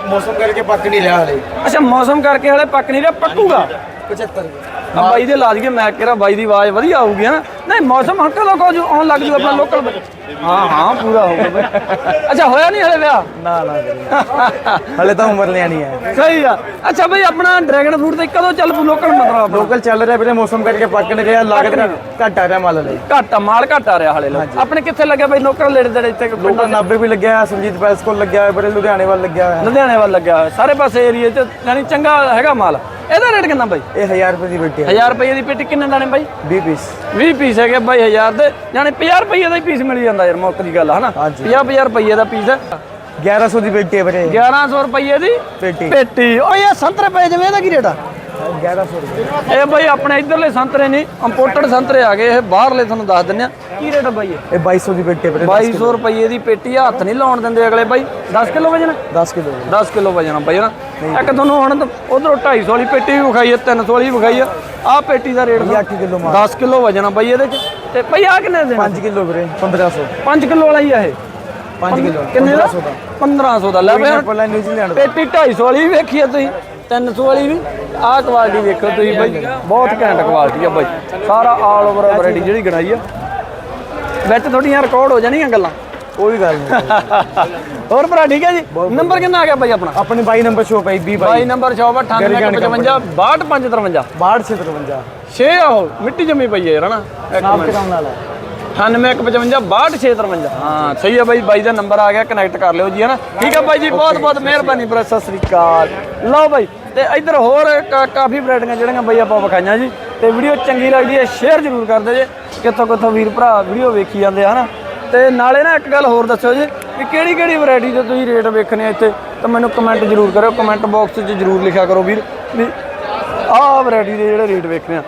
ਮੌਸਮ ਕਰਕੇ ਪੱਕ ਨਹੀਂ ਹਲੇ। ਅੱਛਾ ਮੌਸਮ ਕਰਕੇ ਹਲੇ ਪੱਕ ਨਹੀਂ ਰਿਹਾ ਪੱਕੂਗਾ? 75 ਆ ਬਾਈ ਦੇ ਲਾ ਦਈਏ ਮੈਂ ਕਿਹਾ ਬਾਈ ਦੀ ਆਵਾਜ਼ ਵਧੀਆ ਆਊਗੀ ਹਨਾ? ਨਹੀਂ ਮੌਸਮ ਕਦੋਂ ਕੋ ਆਉਣ ਲੱਗ ਜੂ ਆਪਣਾ ਲੋਕਲ ਹਾਂ ਹਾਂ ਪੂਰਾ ਹੋ ਗਿਆ ਬਈ। ਅੱਛਾ ਹੋਇਆ ਨਹੀਂ ਹਲੇ ਵਿਆਹ? ਨਾ ਨਾ ਹਲੇ ਤਾਂ ਉਮਰ ਲੈਣੀ ਹੈ। ਸਹੀ ਆ। ਅੱਛਾ ਬਈ ਆਪਣਾ ਡਰੈਗਨ ਫਰੂਟ ਤੇ ਕਦੋਂ ਚੱਲ ਪੂ ਲੋਕਲ ਮਤਲਬ? ਲੋਕਲ ਚੱਲ ਰਿਹਾ ਵੀਰੇ ਮੌਸਮ ਕਰਕੇ ਪੱਕ ਨਹੀਂ ਰਿਹਾ ਲਾਗਤ ਘੱਟ ਆ ਰਿਹਾ ਮਾਲ ਲਈ ਘੱਟ ਮਾਲ ਘੱਟ ਰਿਹਾ ਹਲੇ ਲੋਕ ਆਪਣੇ ਕਿੱਥੇ ਲੱਗਿਆ ਬਈ ਲੋਕਲ ਨੇੜੇ ਤੇੜੇ ਇੱਥੇ ਲੋਕਲ ਨਾਭੇ ਵੀ ਲੱਗਿਆ ਹੋਇਆ, ਸੰਜੀਤ ਪੈਲਸ ਕੋਲ ਲੱਗਿਆ ਹੋਇਆ ਵੀਰੇ ਲੁਧਿਆਣੇ ਵੱਲ ਲੱਗਿਆ ਹੋਇਆ। ਲੁਧਿਆਣੇ ਵੱਲ ਲੱਗਿਆ ਹੋਇਆ ਸਾਰੇ ਪਾਸੇ ਏਰੀਏ 'ਚ ਯਾਨੀ ਚੰਗਾ ਹੈਗਾ ਮਾਲ। ਇਹਦਾ ਰੇਟ ਕਿੰਨਾ ਬਾਈ? ਇਹ 1000 ਰੁਪਏ ਦੀ ਬੇਟੀ ਹੈ। 1000 ਰੁਪਏ ਦੀ ਪੇਟੀ ਕਿੰਨੇ ਦਾਣੇ ਬਾਈ? 20 ਪੀਸ 20 ਪੀਸ ਹੈਗੇ ਬਾਈ 1000 ਦੇ ਯਾਨੀ 50 ਰੁਪਏ ਦਾ ਹੀ ਪੀਸ ਮਿਲ ਜਾਂਦਾ ਯਾਰ ਮੁੱਕ ਦੀ ਗੱਲ ਹਨਾ? ਹਾਂਜੀ। 50 50 ਰੁਪਏ ਦਾ ਪੀਸ 1100 ਦੀ ਹੈ ਵੀਰੇ। 1100 ਰੁਪਏ ਦੀ ਪੇਟੀ। ਪੇਟੀ। ਓ ਇਹ ਸੰਤਰੇ ਪਏ ਜਿਵੇਂ ਇਹਦਾ ਕੀ ਰੇਟ ਆ? 1100 ਰੁਪਏ। ਇਹ ਬਾਈ ਆਪਣੇ ਇਧਰਲੇ ਸੰਤਰੇ ਨਹੀਂ ਇੰਪੋਰਟਡ ਸੰਤਰੇ ਆ ਗਏ ਇਹ ਬਾਹਰਲੇ ਤੁਹਾਨੂੰ ਦੱਸ ਦਿੰਨੇ ਆ। ਕੀ ਰੇਟ ਆ ਬਾਈ ਇਹ? ਇਹ 2200 ਦੀ ਹੈ ਵੀਰੇ 2200 ਰੁਪਏ ਦੀ ਪੇਟੀ ਹੱਥ ਨਹੀਂ ਲਾਉਣ ਦਿੰਦੇ ਅਗਲੇ ਬਾਈ। 10 ਕਿਲੋ ਵਜਨ? 10 ਕਿਲੋ 10 ਕਿਲੋ ਵਜਨ ਬਾਈ ਨਾ ਇੱਕ ਤੁਹਾਨੂੰ ਹੁਣ ਉਧਰੋਂ 250 ਵਾਲੀ ਪੇਟੀ ਵੀ ਵਿਖਾਈ ਹੈ 300 ਵਾਲੀ ਵਿਖਾਈ ਆ ਪੇਟੀ ਦਾ ਰੇਟ ਇਹ 8 ਕਿਲੋ ਮਾਲ। 10 ਕਿਲੋ ਵਜਨ ਆ ਬਾਈ ਇਹਦੇ ਚ। ਤੇ ਬਾਈ ਆ ਕਿੰਨੇ ਦੇਣਾ 5 ਕਿਲੋ ਵੀਰੇ 1500 5 ਕਿਲੋ ਵਾਲਾ ਹੀ ਆ ਇਹ। 5 ਕਿਲੋ ਕਿੰਨੇ ਦਾ? 1500 ਦਾ। 1500 ਦਾ। ਲੈ ਬਈ ਪਹਿਲਾਂ ਨਿਊਜ਼ੀਲੈਂਡ ਦਾ। ਪੇਟੀ 250 ਵਾਲੀ ਵੀ ਵੇਖੀ ਆ ਤੁਸੀਂ 300 ਵਾਲੀ ਵੀ। ਆਹ ਕੁਆਲਿਟੀ ਵੇਖੋ ਤੁਸੀਂ ਬਾਈ। ਬਹੁਤ ਘੈਂਟ ਕੁਆਲਿਟੀ ਆ ਬਾਈ। ਸਾਰਾ ਆਲ ਓਵਰ ਵੈਰਾਈਟੀ ਜਿਹੜੀ ਗਣਾਈ ਆ। ਵਿੱਚ ਤੁਹਾਡੀਆਂ ਰਿਕਾਰਡ ਹੋ ਜਾਣੀਆਂ ਗੱਲਾਂ। ਕੋਈ ਗੱਲ ਨਹੀਂ। ਹੋਰ ਭਰਾ ਠੀਕ ਹੈ ਜੀ? ਨੰਬਰ ਕਿੰਨਾ ਆ ਗਿਆ ਬਾਈ ਆਪਣਾ? ਆਪਣੀ 22 ਨੰਬਰ ਸ਼ੋਪ ਹੈ 20 ਬਾਈ। ਨੰਬਰ ਸ਼ੌਪ 9855 6253 6253 ਛੇ ਆ ਉਹ ਮਿੱਟੀ ਜੰਮੀ ਪਈ ਹੈ ਇੱਕ ਨਾਮ ਮਿੰਟ। ਕਰਾਉਣ ਵਾਲਾ। 9855 ਹਾਂ। ਸਹੀ ਹੈ ਬਾਈ ਬਾਈ ਦਾ ਨੰਬਰ ਆ ਗਿਆ ਕਨੈਕਟ ਕਰ ਲਿਓ ਜੀ ਹਨਾ? ਠੀਕ ਹੈ ਬਾਈ ਜੀ ਬਹੁਤ ਬਹੁਤ ਮਿਹਰਬਾਨੀ ਬਰਾ ਸਤਿ ਸ੍ਰੀ ਅਕਾਲ। ਲਓ ਬਾਈ ਤੇ ਇੱਧਰ ਹੋਰ ਕਾਫੀ ਵੈਰਾਈਟੀਆਂ ਜਿਹੜੀਆਂ ਬਾਈ ਆਪਾਂ ਵਿਖਾਈਆਂ ਜੀ ਤੇ ਵੀਡੀਓ ਚੰਗੀ ਲੱਗਦੀ ਹੈ ਸ਼ੇਅਰ ਜ਼ਰੂਰ ਕਰ ਦਿਓ ਜੀ। ਕਿੱਥੋਂ ਕਿੱਥੋਂ ਵੀਰ ਭਰਾ ਵੀਡੀਓ ਵੇਖੀ ਜਾਂਦੇ ਆ ਹਨਾ? ਤੇ ਨਾਲੇ ਨਾ ਇੱਕ ਗੱਲ ਹੋਰ ਦੱਸਿਓ ਜੀ ਕਿ ਕਿਹੜੀ ਕਿਹੜੀ ਵੈਰਾਈਟੀ ਦੇ ਤੁਸੀਂ ਰੇਟ ਵੇਖਣੇ ਇੱਥੇ? ਤਾਂ ਮੈਨੂੰ ਕਮੈਂਟ ਜ਼ਰੂਰ ਕਰਿਓ ਕਮੈਂਟ ਬਾਕਸ 'ਚ ਜ਼ਰੂਰ ਲਿਖਿਆ ਕਰੋ ਵੀਰ ਵੀ ਆਹ ਵੈਰਾਈਟੀ ਦੇ ਜਿਹੜੇ ਰੇਟ ਵੇਖਣੇ ਆ।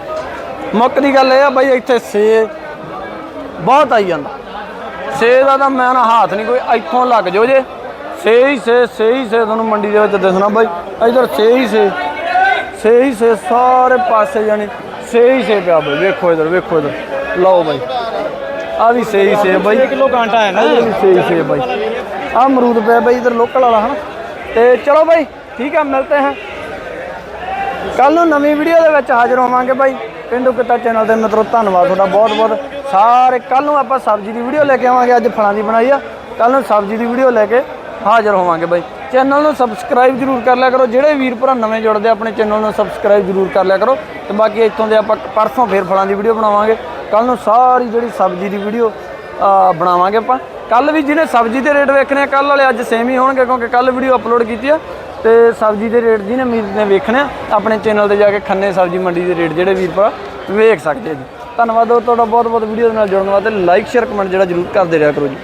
ਮੁੱਕ ਦੀ ਗੱਲ ਇਹ ਆ ਬਾਈ ਇੱਥੇ ਸੇ ਬਹੁਤ ਆਈ ਜਾਂਦਾ। ਸੇ ਦਾ ਤਾਂ ਮੈਂ ਨਾ ਹੱਥ ਨਹੀਂ ਕੋਈ ਇੱਥੋਂ ਲੱਗ ਜਾਓ ਜੇ। ਸੇ ਹੀ ਸੇ ਸੇ ਹੀ ਸੇ ਤੁਹਾਨੂੰ ਮੰਡੀ ਦੇ ਵਿੱਚ ਦਿਸਣਾ ਬਾਈ। ਇਧਰ ਸੇ ਹੀ ਸੇ ਸੇ ਹੀ ਸੇ ਸਾਰੇ ਪਾਸੇ ਜਾਣੀ ਸੇ ਹੀ ਸੇ ਪਿਆ ਬਾਈ। ਵੇਖੋ ਇਧਰ ਵੇਖੋ ਇਧਰ। ਲਓ ਬਾਈ। ਆ ਵੀ ਸੇ ਹੀ ਸੇ ਬਾਈ। 1 ਕਿਲੋ ਕਾਂਟਾ ਹੈ ਨਾ। ਇਹ ਵੀ ਸੇ ਹੀ ਸੇ ਬਾਈ। ਆ ਅਮਰੂਦ ਪਿਆ ਬਾਈ ਇਧਰ ਲੋਕਲ ਵਾਲਾ ਹਨਾ? ਤੇ ਚਲੋ ਬਾਈ ਠੀਕ ਆ ਮਿਲਤੇ हैं ਕੱਲ ਨੂੰ ਨਵੀਂ ਵੀਡੀਓ ਦੇ ਵਿੱਚ ਹਾਜ਼ਰ ਹੋਵਾਂਗੇ ਬਾਈ। ਪਿੰਡੂ ਕਿੱਤਾ ਚੈਨਲ ਦੇ ਮਿੱਤਰੋ ਧੰਨਵਾਦ ਤੁਹਾਡਾ ਬਹੁਤ ਬਹੁਤ ਸਾਰੇ ਕੱਲ ਨੂੰ ਆਪਾਂ ਸਬਜ਼ੀ ਦੀ ਵੀਡੀਓ ਲੈ ਕੇ ਆਵਾਂਗੇ ਅੱਜ ਫਲਾਂ ਦੀ ਬਣਾਈ ਆ। ਕੱਲ ਨੂੰ ਸਬਜ਼ੀ ਦੀ ਵੀਡੀਓ ਲੈ ਕੇ ਹਾਜ਼ਰ ਹੋਵਾਂਗੇ ਬਾਈ। ਚੈਨਲ ਨੂੰ ਸਬਸਕ੍ਰਾਈਬ ਜਰੂਰ ਕਰ ਲਿਆ ਕਰੋ। ਜਿਹੜੇ ਵੀਰ ਭਰਾ ਨਵੇਂ ਜੁੜਦੇ ਆ, ਆਪਣੇ ਚੈਨਲ ਨੂੰ ਸਬਸਕ੍ਰਾਈਬ ਜਰੂਰ ਕਰ ਲਿਆ ਕਰੋ। ਤੇ ਬਾਕੀ ਇੱਥੋਂ ਦੇ ਆਪਾਂ ਪਰਸੋਂ ਫੇਰ ਫਲਾਂ ਦੀ ਵੀਡੀਓ ਬਣਾਵਾਂਗੇ। ਕੱਲ ਨੂੰ ਸਾਰੀ ਜਿਹੜੀ ਸਬਜ਼ੀ ਦੀ ਵੀਡੀਓ ਬਣਾਵਾਂਗੇ ਆਪਾਂ। ਕੱਲ ਵੀ ਜਿਹਨੇ ਸਬਜ਼ੀ ਦੇ ਰੇਟ ਵੇਖਣੇ ਆ, ਕੱਲ ਵਾਲੇ ਅੱਜ ਸੇਮ ਹੀ ਹੋਣਗੇ, ਕਿਉਂਕਿ ਕੱਲ ਵੀਡੀਓ ਅਪਲੋਡ ਕੀਤੀ ਆ। ਤੇ ਸਬਜ਼ੀ ਦੇ ਰੇਟ ਜਿਹਨੇ ਮੀਰ ਨੇ ਵੇਖਣੇ ਆ, ਆਪਣੇ ਚੈਨਲ ਤੇ ਜਾ ਕੇ ਖੰਨੇ ਸਬਜ਼ੀ ਮੰਡੀ ਦੇ ਰੇਟ ਜਿਹੜੇ ਵੀਰ ਭਰਾ ਵੇਖ ਸਕਦੇ ਆ ਜੀ। ਧੰਨਵਾਦ ਤੁਹਾਡਾ ਬਹੁਤ ਬਹੁਤ ਵੀਡੀਓ ਦੇ ਨਾਲ ਜੁੜਨ ਵਾਸਤੇ। ਲਾਈਕ ਸ਼ੇਅਰ ਕਮੈਂਟ ਜਿਹੜਾ ਜਰੂਰ ਕਰਦੇ ਰਿਹਾ ਕਰੋ ਜੀ।